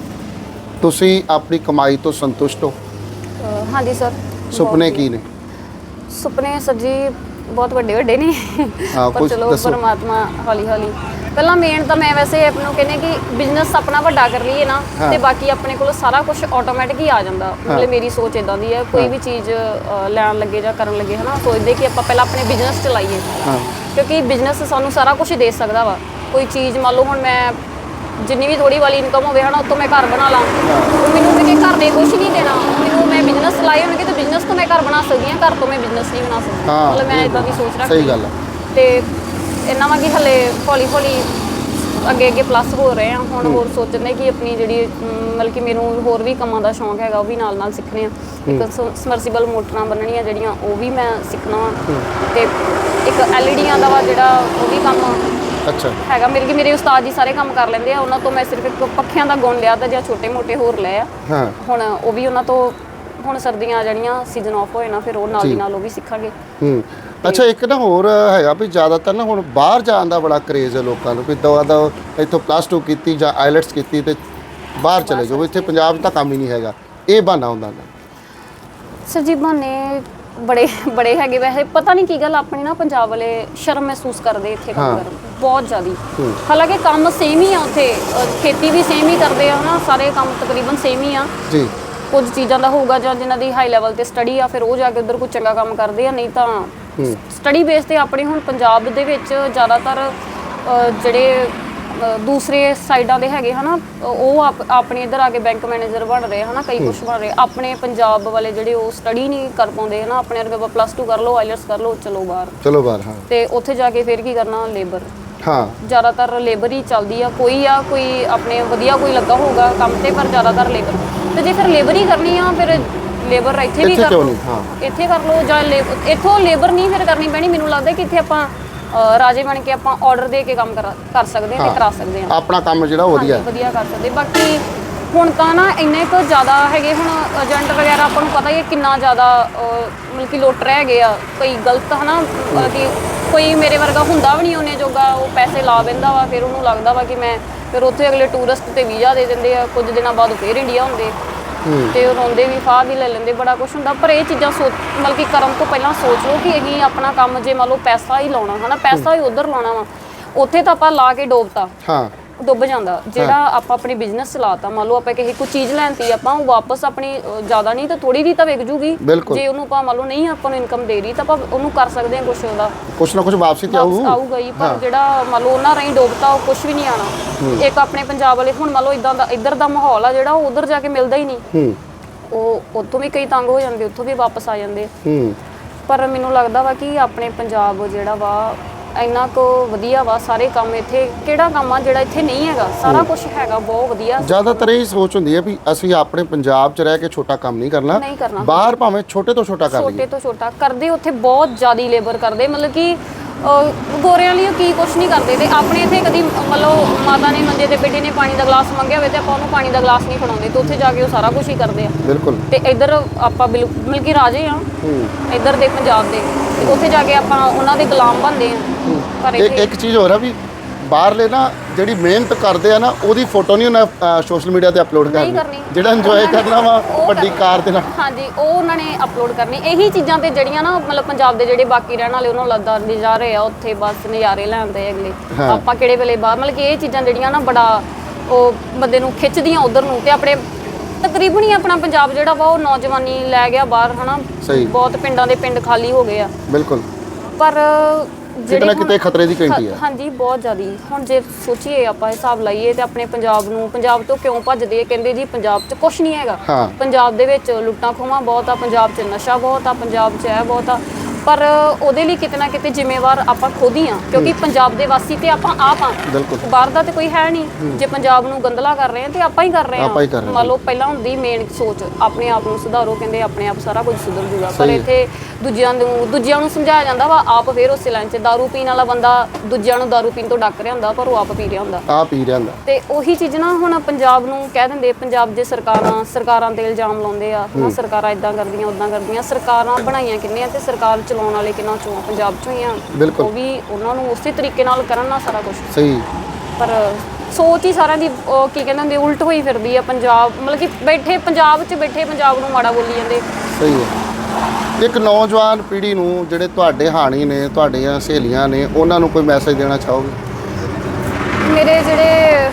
ਤੁਸੀਂ ਆਪਣੀ ਕਮਾਈ ਤੋਂ ਸੰਤੁਸ਼ਟ ਹੋ? ਅਹ ਹਾਂਜੀ ਸਰ ਸੁਪਨੇ ਕੀ ਨੇ? ਸੁਪਨੇ ਸਰ ਜੀ ਬਹੁਤ ਵੱਡੇ ਵੱਡੇ ਨੇ। ਹਾਂ, ਪਰ ਕੁਛ ਚਲੋ ਦੱਸੋ। ਪਰਮਾਤਮਾ ਹੌਲੀ ਹੌਲੀ ਪਹਿਲਾਂ ਮੇਨ ਤਾਂ ਮੈਂ ਵੈਸੇ ਆਪ ਨੂੰ ਕਹਿੰਦੇ ਕਿ ਬਿਜ਼ਨਸ ਆਪਣਾ ਵੱਡਾ ਕਰ ਲਈਏ ਨਾ ਹਾਂ। ਤੇ ਬਾਕੀ ਆਪਣੇ ਕੋਲ ਸਾਰਾ ਕੁਝ ਆਟੋਮੈਟਿਕ ਹੀ ਆ ਜਾਂਦਾ। ਮਤਲਬ ਮੇਰੀ ਸੋਚ ਇਦਾਂ ਦੀ ਹੈ ਕੋਈ ਵੀ ਚੀਜ਼ ਲੈਣ ਲੱਗੇ ਜਾਂ ਕਰਨ ਲੱਗੇ ਹਨਾ ਸੋਚਦੇ ਕਿ ਆਪਾਂ ਪਹਿਲਾਂ ਆਪਣੇ ਬਿਜ਼ਨਸ ਚਲਾਈਏ। ਹਾਂ। ਕਿਉਂਕਿ ਬਿਜ਼ਨਸ ਸਾਨੂੰ ਸਾਰਾ ਕੁਝ ਦੇ ਸਕਦਾ ਵਾ। ਕੋਈ ਚੀਜ਼ ਮੰਨ ਲਓ ਹੁਣ ਮੈਂ ਜਿੰਨੀ ਵੀ ਥੋੜੀ ਵਾਲੀ ਇਨਕਮ ਹੋਵੇ ਹਨਾ ਉਤੋਂ ਮੈਂ ਘਰ ਬਣਾ ਲਾਂ। ਮੈਨੂੰ ਕਿ ਘਰ ਨੇ ਕੁਝ ਨਹੀਂ ਦੇਣਾ। ਮੈਨੂੰ ਮੈਂ ਬਿਜ਼ਨਸ ਚਲਾਏ ਹੋਣਗੇ ਤੇ ਬਿਜ਼ਨਸ ਤੋਂ ਮੈਂ ਘਰ ਬਣਾ ਸਕਦੀ ਹਾਂ ਘਰ ਤੋਂ ਮੈਂ ਬਿਜ਼ਨਸ ਨਹੀਂ ਬਣਾ ਸਕਦੀ। ਹਾਂ, ਮਤਲਬ ਮੈਂ ਇਹ ਇਦਾਂ ਦੀ ਸੋਚ ਰੱਖਦੀ ਸਹੀ ਗੱਲ ਹੈ। ਤੇ ਇਹਨਾਂ ਵਾਂਗੀ ਹਲੇ ਹੌਲੀ ਹੌਲੀ ਅੱਗੇ ਅੱਗੇ ਪਲੱਸ ਹੋ ਰਹੇ ਆ ਹੁਣ ਹੋਰ ਸੋਚਦੇ ਕਿ ਆਪਣੀ ਜਿਹੜੀ ਅਮ, ਮਤਲਬ ਕਿ ਮੈਨੂੰ ਹੋਰ ਵੀ ਕੰਮਾਂ ਦਾ ਸ਼ੌਂਕ ਹੈਗਾ ਉਹ ਵੀ ਨਾਲ ਨਾਲ ਸਿੱਖਣੇ ਆ। ਇੱਕ ਸਮਰਸੀਬਲ ਮੋਟਰਾਂ ਬਣਨੀਆਂ ਜਿਹੜੀਆਂ ਉਹ ਵੀ ਮੈਂ ਸਿੱਖਣਾ ਵਾ। ਤੇ ਇੱਕ ਐਲਈਡੀਆਂ ਦਾ ਵਾ ਜਿਹੜਾ ਉਹ ਵੀ ਕੰਮ ਅੱਛਾ। ਹੈਗਾ। ਮੇਰੇ ਕਿ ਮੇਰੇ ਉਸਤਾਦ ਜੀ ਸਾਰੇ ਕੰਮ ਕਰ ਲੈਂਦੇ ਆ। ਉਹਨਾਂ ਤੋਂ ਮੈਂ ਸਿਰਫ ਇੱਕ ਪੱਖਿਆਂ ਦਾ ਗੁਣ ਲਿਆ ਤਾਂ ਜਾਂ ਛੋਟੇ ਮੋਟੇ ਹੋਰ ਲਏ ਆ। ਹਾਂ। ਹੁਣ ਉਹ ਵੀ ਉਹਨਾਂ ਤੋਂ ਹੁਣ ਸਰਦੀਆਂ ਆ ਜਾਣੀਆਂ ਸੀਜ਼ਨ ਆਫ ਹੋਏ ਨਾ ਫਿਰ ਉਹ ਨਾਲ ਦੀ। ਨਾਲ ਉਹ ਵੀ ਸਿੱਖਾਂਗੇ। ਹੂੰ। ਅੱਛਾ ਇੱਕ ਨਾ ਹੋਰ ਹੈਗਾ ਵੀ ਜ਼ਿਆਦਾਤਰ ਨਾ ਹੁਣ ਬਾਹਰ ਜਾਣ ਦਾ ਬੜਾ ਕਰੇਜ਼ ਹੈ ਲੋਕਾਂ ਨੂੰ ਵੀ ਦਵਾ ਦਾ ਇੱਥੋਂ ਪਲੱਸ 2 ਕੀਤੀ ਜਾਂ ਆਈਲੈਟਸ ਕੀਤੀ ਤੇ ਬਾਹਰ ਚਲੇ ਜਾਓ। ਇੱਥੇ ਪੰਜਾਬ 'ਚ ਤਾਂ ਕੰਮ ਹੀ ਨਹੀਂ ਹੈਗਾ। ਇਹ ਬਹਾਨਾ ਹੁੰਦਾ ਨਾ। ਸਰ ਜੀ ਬਹਾਨੇ ਬੜੇ ਬੜੇ ਹੈਗੇ ਵੈਸੇ। ਪਤਾ ਨਹੀਂ ਕੀ ਗੱਲ ਆਪਣੀ ਨਾ ਪੰਜਾਬ ਵਾਲੇ ਸ਼ਰਮ ਮਹਿਸੂਸ ਕਰਦੇ ਇੱਥੇ ਹਾਂ। ਕੰਮ ਕਰਨ। ਬਹੁਤ ਜ਼ਿਆਦੀ। ਹੂੰ। ਹਾਲਾਂਕਿ ਕੰਮ ਸੇਮ ਹੀ ਆ ਉੱਥੇ। ਅਹ ਖੇਤੀ ਵੀ ਸੇਮ ਹੀ ਕਰਦੇ ਆ ਹਨਾ? ਸਾਰੇ ਕੰਮ ਤਕਰੀਬਨ ਸੇਮ ਹੀ ਆ। ਜੀ। ਕੁਝ ਚੀਜ਼ਾਂ ਦਾ ਹੋਊਗਾ ਜਾਂ ਜਿਨ੍ਹਾਂ ਦੀ ਹਾਈ ਲੈਵਲ ਤੇ ਸਟੱਡੀ ਆ ਫਿਰ ਉਹ ਜਾ ਕੇ ਉਧਰ ਕੋਈ ਚੰਗਾ ਕੰਮ ਕਰਦੇ ਆ ਨਹੀਂ ਤਾਂ ਹੂੰ। ਸਟੱਡੀ ਬੇਸ ਤੇ ਆਪਣੇ ਹੁਣ ਪੰਜਾਬ ਦੇ ਵਿੱਚ ਜ਼ਿਆਦਾਤਰ ਅਹ, ਜਿਹੜੇ ਦੂਸਰੇ ਸਾਈਡਾਂ ਦੇ ਹੈਗੇ ਹਨਾ ਉਹ ਆਪ- ਆਪਣੇ ਇੱਧਰ ਆ ਕੇ ਬੈਂਕ ਮੈਨੇਜਰ ਬਣ ਰਹੇ ਹਨਾ ਕਈ ਕੁਝ ਬਣ ਰਹੇ। ਆਪਣੇ ਪੰਜਾਬ ਵਾਲੇ ਜਿਹੜੇ ਉਹ ਸਟੱਡੀ ਨਹੀਂ ਕਰ ਪਾਉਂਦੇ ਹਨਾ ਆਪਣੇ ਵਰਗੇ ਪਲੱਸ 2 ਕਰ ਲਓ ਆਈਲਟਸ ਕਰ ਲਓ ਚਲੋ ਬਾਹਰ। ਚਲੋ ਬਾਹਰ ਹਾਂ। ਤੇ ਉੱਥੇ ਜਾ ਕੇ ਫਿਰ ਕੀ ਕਰਨਾ ਲੇਬਰ ਹਾਂ। ਜ਼ਿਆਦਾਤਰ ਲੇਬਰ ਹੀ ਚੱਲਦੀ ਆ ਕੋਈ ਆ ਕੋਈ ਆਪਣੇ ਵਧੀਆ ਕੋਈ ਲੱਗਾ ਹੋਊਗਾ ਕੰਮ ਤੇ ਪਰ ਜ਼ਿਆਦਾਤਰ ਲੇਬਰ ਤੇ ਜੇ ਫਿਰ ਲੇਬਰ ਹੀ ਕਰਨੀ ਆ ਫਿਰ ਲੇਬਰ ਇੱਥੇ ਵੀ ਕਰ ਲਓ। ਇੱਥੇ ਕਰ ਲਓ ਜਾਂ ਇੱਥੋਂ ਲੇਬਰ ਨਹੀਂ ਫਿਰ ਕਰਨੀ ਪੈਣੀ। ਮੈਨੂੰ ਲੱਗਦਾ ਕਿ ਇੱਥੇ ਆਪਾਂ ਅ, ਰਾਜੇ ਬਣ ਕੇ ਆਪਾਂ ਆਰਡਰ ਦੇ ਕੇ ਕੰਮ ਕਰਾ- ਕਰ ਸਕਦੇ ਹਾਂ ਤੇ ਕਰਾ ਸਕਦੇ ਹਾਂ। ਆਪਣਾ ਕੰਮ ਜਿਹੜਾ ਉਹ ਵਧੀਆ ਹਾਂਜੀ, ਵਧੀਆ ਕਰ ਸਕਦੇ। ਬਾਕੀ ਹੁਣ ਤਾਂ ਨਾ ਇੰਨੇ ਕੁ ਜ਼ਿਆਦਾ ਹੈਗੇ ਹੁਣ ਏਜੰਟ ਵਗੈਰਾ ਆਪਾਂ ਨੂੰ ਪਤਾ ਹੀ ਹੈ ਕਿੰਨਾ ਜ਼ਿਆਦਾ ਅਹ, ਮਤਲਬ ਕਿ ਲੁੱਟ ਰਹੇ ਹੈਗੇ ਆ। ਕਈ ਗਲਤ ਹਨਾ ਅਹ, ਕਿ ਕੋਈ ਮੇਰੇ ਵਰਗਾ ਹੁੰਦਾ ਵੀ ਨਹੀਂ ਉਹਨੇ ਜੋਗਾ ਉਹ ਪੈਸੇ ਲਾ ਦਿੰਦਾ ਵਾ ਫਿਰ ਉਹਨੂੰ ਲੱਗਦਾ ਵਾ ਕਿ ਮੈਂ ਫਿਰ ਉੱਥੇ ਅਗਲੇ ਟੂਰਿਸਟ ਤੇ ਵੀਜ਼ਾ ਦੇ ਦਿੰਦੇ ਆ ਕੁਝ ਦਿਨਾਂ ਬਾਅਦ ਫਿਰ ਇੰਡੀਆ ਹੁੰਦੇ। ਤੇ ਉਹ ਰੋਂਦੇ ਵੀ ਫਾਹ ਵੀ ਲੈ ਲੈਂਦੇ ਬੜਾ ਕੁਝ ਹੁੰਦਾ। ਪਰ ਇਹ ਚੀਜ਼ਾਂ ਸੋਚ ਮਤਲਬ ਕਿ ਕਰਨ ਤੋਂ ਪਹਿਲਾਂ ਸੋਚ ਲਓ ਕਿ ਅਸੀਂ ਆਪਣਾ ਕੰਮ ਜੇ ਮੰਨ ਲਓ ਪੈਸਾ ਹੀ ਲਾਉਣਾ ਹਨਾ? ਪੈਸਾ ਹੀ ਉਧਰ ਲਾਉਣਾ ਵਾ। ਉੱਥੇ ਤਾਂ ਆਪਾਂ ਲਾ ਕੇ ਡੋਬਤਾ। ਹਾਂ। ਡੁੱਬ ਜਾਂਦਾ। ਜਿਹੜਾ ਆਪਾਂ ਆਪਣੀ ਬਿਜ਼ਨਸ ਚਲਾਤਾ ਮੰਨ ਲਓ ਆਪਾਂ ਕਿਸੇ ਕੋਈ ਚੀਜ਼ ਲੈਣਤੀ ਆਪਾਂ ਉਹ ਵਾਪਸ ਆਪਣੀ ਜ਼ਿਆਦਾ ਨਹੀਂ ਤਾਂ ਥੋੜੀ ਦੀ ਤਾਂ ਵਿਕ ਜੂਗੀ। ਬਿਲਕੁਲ। ਜੇ ਉਹਨੂੰ ਆਪਾਂ ਮੰਨ ਲਓ ਨਹੀਂ ਆਪਾਂ ਨੂੰ ਇਨਕਮ ਦੇ ਰਹੀ ਤਾਂ ਆਪਾਂ ਉਹਨੂੰ ਕਰ ਸਕਦੇ ਹਾਂ ਕੁਝ ਉਹਦਾ। ਕੁਛ ਨਾ ਕੁਛ ਵਾਪਸੀ ਤੇ ਵਾਪਸ ਆਊ ਆਊਗਾ ਹੀ ਪਰ ਜਿਹੜਾ ਮੰਨ ਲਓ ਉਹਨਾਂ ਰਾਹੀਂ ਡੋਬਤਾ ਉਹ ਕੁਝ ਵੀ ਨਹੀਂ ਆਣਾ ਇੱਕ ਆਪਣੇ ਪੰਜਾਬ ਵਾਲੇ ਹੁਣ ਮੰਨ ਲਓ ਇਦਾਂ ਦਾ ਇੱਧਰ ਦਾ ਮਾਹੌਲ ਆ ਜਿਹੜਾ ਉਹ ਉਧਰ ਜਾ ਕੇ ਮਿਲਦਾ ਹੀ ਨਹੀਂ। ਹੂੰ। ਉਹ ਉੱਥੋਂ ਵੀ ਕਈ ਤੰਗ ਹੋ ਜਾਂਦੇ ਉੱਥੋਂ ਵੀ ਵਾਪਸ ਆ ਜਾਂਦੇ। ਹੂੰ। ਪਰ ਮੈਨੂੰ ਲੱਗਦਾ ਵਾ ਕਿ ਆਪਣੇ ਪੰਜਾਬ ਜਿਹੜਾ ਵਾ ਇੰਨਾ ਕੁ ਵਧੀਆ ਵਾ ਸਾਰੇ ਕੰਮ ਇੱਥੇ। ਕਿਹੜਾ ਕੰਮ ਆ ਜਿਹੜਾ ਇੱਥੇ ਨਹੀਂ ਹੈਗਾ? ਸਾਰਾ ਕੁਝ ਹੈਗਾ ਬਹੁਤ ਵਧੀਆ। ਜ਼ਿਆਦਾਤਰ ਇਹ ਸੋਚ ਹੁੰਦੀ ਹੈ ਵੀ ਅਸੀਂ ਆਪਣੇ ਪੰਜਾਬ 'ਚ ਰਹਿ ਕੇ ਛੋਟਾ ਕੰਮ ਨਹੀਂ ਕਰਨਾ। ਨਹੀਂ ਕਰਨਾ। ਬਾਹਰ ਭਾਵੇਂ ਛੋਟੇ ਤੋਂ ਛੋਟਾ ਕਰ ਲਈਏ। ਛੋਟੇ ਤੋਂ ਛੋਟਾ। ਕਰਦੇ ਉੱਥੇ ਬਹੁਤ ਜ਼ਿਆਦੀ ਲੇਬਰ ਕਰਦੇ। ਮਤਲਬ ਕਿ ਗੋਰਿਆਂ ਲਈ ਉਹ ਕੀ ਕੁਛ ਨਹੀਂ ਕਰਦੇ ਤੇ ਆਪਣੇ ਇੱਥੇ ਕਦੀ ਮਤਲਬ ਮਾਤਾ ਨੇ ਮੰਜੇ ਤੇ ਬੇਟੇ ਨੇ ਪਾਣੀ ਦਾ ਗਲਾਸ ਮੰਗਿਆ ਹੋਵੇ ਤੇ ਆਪਾਂ ਉਹਨੂੰ ਪਾਣੀ ਦਾ ਗਲਾਸ ਨਹੀਂ ਫੜਾਉਂਦੇ ਤੇ ਉੱਥੇ ਜਾ ਕੇ ਉਹ ਸਾਰਾ ਕੁਝ ਹੀ ਕਰਦੇ ਆ। ਬਿਲਕੁਲ। ਤੇ ਇੱਧਰ ਆਪਾਂ ਬਿਲ- ਮਤਲਬ ਕਿ ਰਾਜੇ ਆ। ਹੂੰ। ਇੱਧਰ ਦੇ ਪੰਜਾਬ ਦੇ। ਤੇ ਉੱਥੇ ਜਾ ਕੇ ਆਪਾਂ ਉਹਨਾਂ ਦੇ ਗੁਲਾਮ ਬਣਦੇ ਆ। ਪਰ ਇੱਕ ਇੱਥੇ ਇੱਕ ਚੀਜ਼ ਹੋਰ ਆ ਵੀ ਬਾਹਰਲੇ ਨਾ ਜਿਹੜੀ ਮਿਹਨਤ ਕਰਦੇ ਆ ਨਾ ਉਹਦੀ ਫੋਟੋ ਨਹੀਂ ਉਹਨਾਂ ਸੋਸ਼ਲ ਮੀਡੀਆ ਤੇ ਅਪਲੋਡ ਕਰਨੀ ਕਰਨੀ। ਜਿਹੜਾ ਇੰਜੋਏ ਕਰਨਾ ਵਾ ਉਹ ਵੱਡੀ ਕਰਨਾ। ਕਾਰ ਦੇ ਨਾਲ ਹਾਂਜੀ ਉਹ ਉਹਨਾਂ ਨੇ ਅਪਲੋਡ ਕਰਨੀ ਇਹੀ ਚੀਜ਼ਾਂ ਤੇ ਜਿਹੜੀਆਂ ਨਾ ਮਤਲਬ ਪੰਜਾਬ ਦੇ ਜਿਹੜੇ ਬਾਕੀ ਰਹਿਣ ਵਾਲੇ ਉਹਨਾਂ ਨੂੰ ਲੱਗਦਾ ਨਜ਼ਾਰੇ ਆ ਉੱਥੇ ਬਸ ਨਜ਼ਾਰੇ ਲੈਂਦੇ ਅਗਲੇ ਹਾਂ। ਆਪਾਂ ਕਿਹੜੇ ਵੇਲੇ ਬਾਹਰ ਮਤਲਬ ਕਿ ਇਹ ਚੀਜ਼ਾਂ ਜਿਹੜੀਆਂ ਨਾ ਬੜਾ ਉਹ ਬੰਦੇ ਨੂੰ ਖਿੱਚਦੀਆਂ ਉਧਰ ਨੂੰ ਤੇ ਆਪਣੇ ਤਕਰੀਬਨ ਹੀ ਆਪਣਾ ਪੰਜਾਬ ਜਿਹੜਾ ਵਾ ਉਹ ਨੌਜਵਾਨੀ ਲੈ ਗਿਆ ਬਾਹਰ ਹਨਾ ਸਹੀ। ਬਹੁਤ ਪਿੰਡਾਂ ਦੇ ਪਿੰਡ ਖਾਲੀ ਹੋ ਗਏ ਆ ਬਿਲਕੁਲ ਪਰ ਕਿਤੇ ਨਾ ਕਿਤੇ ਖਤਰੇ ਦੀ ਘੰਟੀ ਆ। ਹਾਂਜੀ ਬਹੁਤ ਜ਼ਿਆਦੀ। ਹੁਣ ਜੇ ਸੋਚੀਏ ਆਪਾਂ ਹਿਸਾਬ ਲਾਈਏ ਤੇ ਆਪਣੇ ਪੰਜਾਬ ਨੂੰ ਪੰਜਾਬ ਤੋਂ ਕਿਉਂ ਭੱਜਦੇ ਆ? ਕਹਿੰਦੇ ਜੀ ਪੰਜਾਬ 'ਚ ਕੁਝ ਨਹੀਂ ਹੈਗਾ। ਹਾਂ। ਪੰਜਾਬ ਦੇ ਵਿੱਚ ਲੁੱਟਾਂ ਖੋਹਾਂ ਬਹੁਤ ਆ ਪੰਜਾਬ 'ਚ ਨਸ਼ਾ ਬਹੁਤ ਆ ਪੰਜਾਬ 'ਚ ਇਹ ਬਹੁਤ ਆ। ਪਰ ਉਹਦੇ ਲਈ ਕਿਤੇ ਨਾ ਕਿਤੇ ਜ਼ਿੰਮੇਵਾਰ ਆਪਾਂ ਖੁਦ ਹੀ ਆ ਕਿਉਂਕਿ ਪੰਜਾਬ ਦੇ ਵਾਸੀ ਤੇ ਆਪਾਂ ਆਪ ਆ ਬਾਹਰ ਦਾ ਤੇ ਕੋਈ ਹੈ ਨਹੀਂ। ਜੇ ਪੰਜਾਬ ਨੂੰ ਗੰਦਲਾ ਕਰ ਰਹੇ ਆ ਤੇ ਆਪਾਂ ਹੀ ਕਰ ਰਹੇ ਆ। ਮੰਨ ਲਓ ਪਹਿਲਾਂ ਹੁੰਦੀ ਮੇਨ ਸੋਚ ਆਪਣੇ ਆਪ ਨੂੰ ਸੁਧਾਰੋ ਕਹਿੰਦੇ ਆਪਣੇ ਆਪ ਸਾਰਾ ਕੁਝ ਸੁਧਰ ਜੂਗਾ। ਪਰ ਇੱਥੇ ਦੂਜਿਆਂ ਨੂੰ ਦੂਜਿਆਂ ਨੂੰ ਸਮਝਾਇਆ ਜਾਂਦਾ ਵਾ ਆਪ ਫੇਰ ਉਸੇ ਲਾਈਨ 'ਚ ਦਾਰੂ ਪੀਣ ਵਾਲਾ ਬੰਦਾ ਦੂਜਿਆਂ ਨੂੰ ਦਾਰੂ ਪੀਣ ਤੋਂ ਡੱਕ ਰਿਹਾ ਹੁੰਦਾ ਪਰ ਉਹ ਆਪ ਪੀ ਰਿਹਾ ਹੁੰਦਾ। ਆ ਪੀ ਰਿਹਾ ਹੁੰਦਾ। ਤੇ ਉਹੀ ਚੀਜ਼ ਨਾ ਹੁਣ ਪੰਜਾਬ ਨੂੰ ਕਹਿ ਦਿੰਦੇ ਪੰਜਾਬ ਦੇ ਸਰਕਾਰਾਂ ਸਰਕਾਰਾਂ ਤੇ ਇਲਜ਼ਾਮ ਲਾਉਂਦੇ ਆ ਨਾ ਸਰਕਾਰਾਂ ਇਦਾਂ ਕਰਦੀਆਂ ਉਦਾਂ ਕਰਦੀਆਂ ਸਰਕਾਰਾਂ ਬਣਾਈਆਂ ਕਿੰਨੇ ਆ ਤੇ ਸਰਕਾਰ ਚ ਚਲਾਉਣ ਵਾਲੇ ਕਿੰਨਾ ਚੋਂ ਆ? ਪੰਜਾਬ ਚੋਂ ਹੀ ਆ। ਬਿਲਕੁਲ। ਉਹ ਵੀ ਉਹਨਾਂ ਨੂੰ ਉਸੇ ਤਰੀਕੇ ਨਾਲ ਕਰਨ ਨਾ ਸਾਰਾ ਕੁਝ ਸਹੀ। ਪਰ ਸੋਚ ਹੀ ਸਾਰਿਆਂ ਦੀ ਉਹ ਕੀ ਕਹਿੰਦੇ ਹੁੰਦੇ ਉਲਟ ਹੋਈ ਫਿਰਦੀ ਆ ਪੰਜਾਬ। ਮਤਲਬ ਕਿ ਬੈਠੇ ਪੰਜਾਬ 'ਚ ਬੈਠੇ ਪੰਜਾਬ ਨੂੰ ਮਾੜਾ ਬੋਲੀ ਜਾਂਦੇ। ਸਹੀ ਹੈ। ਇੱਕ ਨੌਜਵਾਨ ਪੀੜ੍ਹੀ ਨੂੰ ਜਿਹੜੇ ਤੁਹਾਡੇ ਹਾਣੀ ਨੇ ਤੁਹਾਡੀਆਂ ਸਹੇਲੀਆਂ ਨੇ ਉਹਨਾਂ ਨੂੰ ਕੋਈ ਮੈਸੇਜ ਦੇਣਾ ਚਾਹੋਗੇ? ਮੇਰੇ ਜਿਹੜੇ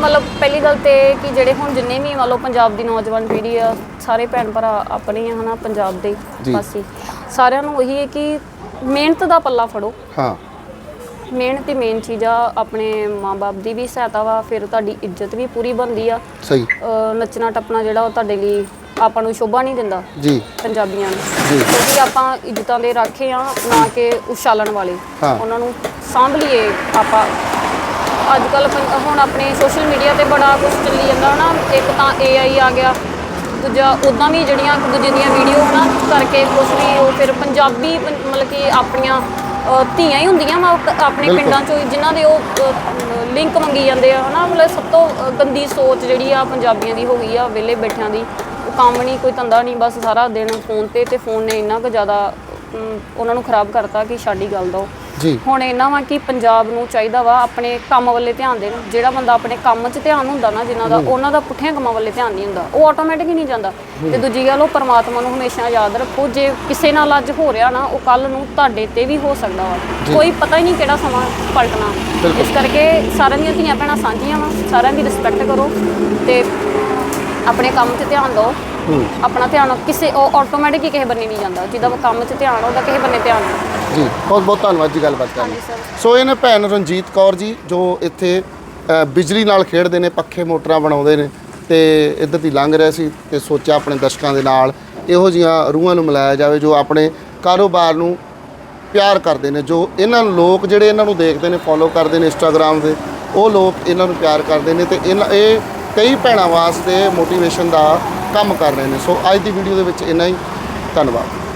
ਮਤਲਬ ਪਹਿਲੀ ਗੱਲ ਤੇ ਕਿ ਜਿਹੜੇ ਹੁਣ ਜਿੰਨੇ ਵੀ ਮੰਨ ਲਓ ਪੰਜਾਬ ਦੀ ਨੌਜਵਾਨ ਪੀੜ੍ਹੀ ਆ ਸਾਰੇ ਭੈਣ ਭਰਾ ਆਪਣੇ ਹੀ ਆ ਹਨਾ ਪੰਜਾਬ ਦੇ ਜੀ। ਪਾਸੇ। ਸਾਰਿਆਂ ਨੂੰ ਉਹੀ ਹੈ ਕਿ ਮਿਹਨਤ ਦਾ ਪੱਲਾ ਫੜੋ। ਹਾਂ। ਮਿਹਨਤ ਹੀ ਮੇਨ ਚੀਜ਼ ਆ ਆਪਣੇ ਮਾਪੇ ਦੀ ਵੀ ਸਹਾਇਤਾ ਵਾ ਫਿਰ ਤੁਹਾਡੀ ਇੱਜ਼ਤ ਵੀ ਪੂਰੀ ਬਣਦੀ ਆ। ਸਹੀ। ਅਹ ਨੱਚਣਾ ਟੱਪਣਾ ਜਿਹੜਾ ਉਹ ਤੁਹਾਡੇ ਲਈ ਆਪਾਂ ਨੂੰ ਸ਼ੋਭਾ ਨਹੀਂ ਦਿੰਦਾ ਜੀ। ਪੰਜਾਬੀਆਂ ਨੂੰ। ਜੀ। ਕਿਉਂਕਿ ਆਪਾਂ ਇੱਜ਼ਤਾਂ ਦੇ ਰਾਖੇ ਆ ਨਾ ਕਿ ਉਛਾਲਣ ਵਾਲੇ। ਹਾਂ। ਉਹਨਾਂ ਨੂੰ ਸਾਂਭ ਲਈਏ ਆਪਾਂ। ਅੱਜ ਕੱਲ ਹੁਣ ਆਪਣੇ ਸੋਸ਼ਲ ਮੀਡੀਆ ਤੇ ਬੜਾ ਕੁਝ ਚੱਲੀ ਜਾਂਦਾ ਨਾ ਇੱਕ ਤਾਂ AI ਆ ਗਿਆ। ਦੂਜਾ ਉਦਾਂ ਵੀ ਜਿਹੜੀਆਂ ਇੱਕ ਦੂਜੇ ਦੀਆਂ ਵੀਡੀਓ ਨਾ ਕਰਕੇ ਕੁਝ ਵੀ ਉਹ ਫਿਰ ਪੰਜਾਬੀ ਪੰ- ਮਤਲਬ ਕਿ ਆਪਣੀਆਂ ਅ, ਧੀਆਂ ਹੀ ਹੁੰਦੀਆਂ ਵਾ ਆਪਣੇ ਬਿਲਕੁਲ। ਪਿੰਡਾਂ ਚੋਂ ਹੀ, ਜਿਨ੍ਹਾਂ ਦੇ ਉਹ ਲਿੰਕ ਮੰਗੀ ਜਾਂਦੇ ਆ ਹਨਾ? ਮਤਲਬ ਸਭ ਤੋਂ ਅ, ਗੰਦੀ ਸੋਚ ਜਿਹੜੀ ਆ ਪੰਜਾਬੀਆਂ ਦੀ ਹੋ ਗਈ ਆ ਵਿਹਲੇ ਬੈਠਿਆਂ ਦੀ। ਉਹ ਕੰਮ ਨਹੀਂ ਕੋਈ ਧੰਦਾ ਨਹੀਂ ਬਸ ਸਾਰਾ ਦਿਨ ਫੋਨ ਤੇ ਤੇ ਫੋਨ ਨੇ ਇੰਨਾ ਕੁ ਜ਼ਿਆਦਾ ਅਮ, ਉਹਨਾਂ ਨੂੰ ਖਰਾਬ ਕਰਤਾ ਕਿ ਹੀ ਗੱਲ ਦੋ। ਜੀ। ਹੁਣ ਇਹਨਾਂ ਵਾ ਕਿ ਪੰਜਾਬ ਨੂੰ ਚਾਹੀਦਾ ਵਾ ਆਪਣੇ ਕੰਮ ਵੱਲੇ ਧਿਆਨ ਦੇਣ। ਜਿਹੜਾ ਬੰਦਾ ਆਪਣੇ ਕੰਮ 'ਚ ਧਿਆਨ ਹੁੰਦਾ ਨਾ ਜਿਨ੍ਹਾਂ ਦਾ ਉਹਨਾਂ ਦਾ ਪੁੱਠਿਆਂ ਕੰਮਾਂ ਵੱਲੇ ਧਿਆਨ ਨਹੀਂ ਹੁੰਦਾ। ਉਹ ਆਟੋਮੈਟਿਕ ਹੀ ਨਹੀਂ ਜਾਂਦਾ। ਤੇ ਦੂਜੀ ਗੱਲ ਉਹ ਪਰਮਾਤਮਾ ਨੂੰ ਹਮੇਸ਼ਾ ਯਾਦ ਰੱਖੋ ਜੇ ਕਿਸੇ ਨਾਲ ਅੱਜ ਹੋ ਰਿਹਾ ਨਾ ਉਹ ਕੱਲ ਨੂੰ ਤੁਹਾਡੇ ਤੇ ਵੀ ਹੋ ਸਕਦਾ ਵਾ। ਕੋਈ ਪਤਾ ਹੀ ਨਹੀਂ ਕਿਹੜਾ ਸਮਾਂ ਪਲਟਣਾ। ਇਸ ਕਰਕੇ ਸਾਰਿਆਂ ਦੀਆਂ ਧੀਆਂ ਭੈਣਾਂ ਸਾਂਝੀਆਂ ਵਾ। ਸਾਰਿਆਂ ਦੀ ਰਿਸਪੈਕਟ ਕਰੋ ਤੇ ਆਪਣੇ ਕੰਮ 'ਤੇ ਧਿਆਨ ਦਿਓ। ਆਪਣਾ ਧਿਆਨ ਕਿਸੇ ਉਹ ਆਟੋਮੈਟਿਕ ਹੀ ਕਿਸੇ ਬੰਨੇ ਨਹੀਂ ਜਾਂਦਾ। ਜਿਹਦਾ ਕੰਮ 'ਚ ਧਿਆਨ ਉਹਦਾ ਕਿਸੇ ਬੰਨੇ ਧਿਆਨ ਨਹੀਂ। ਜੀ ਬਹੁਤ ਬਹੁਤ ਧੰਨਵਾਦ ਜੀ ਗੱਲਬਾਤ ਕਰਨ ਲਈ। ਸੋ ਇਹ ਨੇ ਭੈਣ ਰਣਜੀਤ ਕੌਰ ਜੀ ਜੋ ਇੱਥੇ ਬਿਜਲੀ ਨਾਲ ਖੇਡਦੇ ਨੇ ਪੱਖੇ ਮੋਟਰਾਂ ਬਣਾਉਂਦੇ ਨੇ ਤੇ ਇੱਧਰ ਦੀ ਲੰਘ ਰਹੇ ਸੀ ਤੇ ਸੋਚਿਆ ਆਪਣੇ ਦਰਸ਼ਕਾਂ ਦੇ ਨਾਲ ਇਹੋ ਜੀਆਂ ਰੂਹਾਂ ਨੂੰ ਮਿਲਾਇਆ ਜਾਵੇ ਜੋ ਆਪਣੇ ਕਾਰੋਬਾਰ ਨੂੰ ਪਿਆਰ ਕਰਦੇ ਨੇ ਜੋ ਇਹਨਾਂ ਨੂੰ ਲੋਕ ਜਿਹੜੇ ਇਹਨਾਂ ਨੂੰ ਦੇਖਦੇ ਨੇ ਫੋਲੋ ਕਰਦੇ ਨੇ ਇੰਸਟਾਗ੍ਰam ਤੇ ਉਹ ਲੋਕ ਇਹਨਾਂ ਨੂੰ ਪਿਆਰ ਕਰਦੇ ਨੇ ਤੇ ਇਹਨਾਂ ਇਹ ਕਈ ਭੈਣਾਂ ਵਾਸਤੇ ਮੋਟੀਵੇਸ਼ਨ ਦਾ ਕੰਮ ਕਰ ਰਹੇ ਨੇ। ਸੋ ਅੱਜ ਦੀ ਵੀਡੀਓ ਦੇ ਵਿੱਚ ਇੰਨਾ ਹੀ। ਧੰਨਵਾਦ।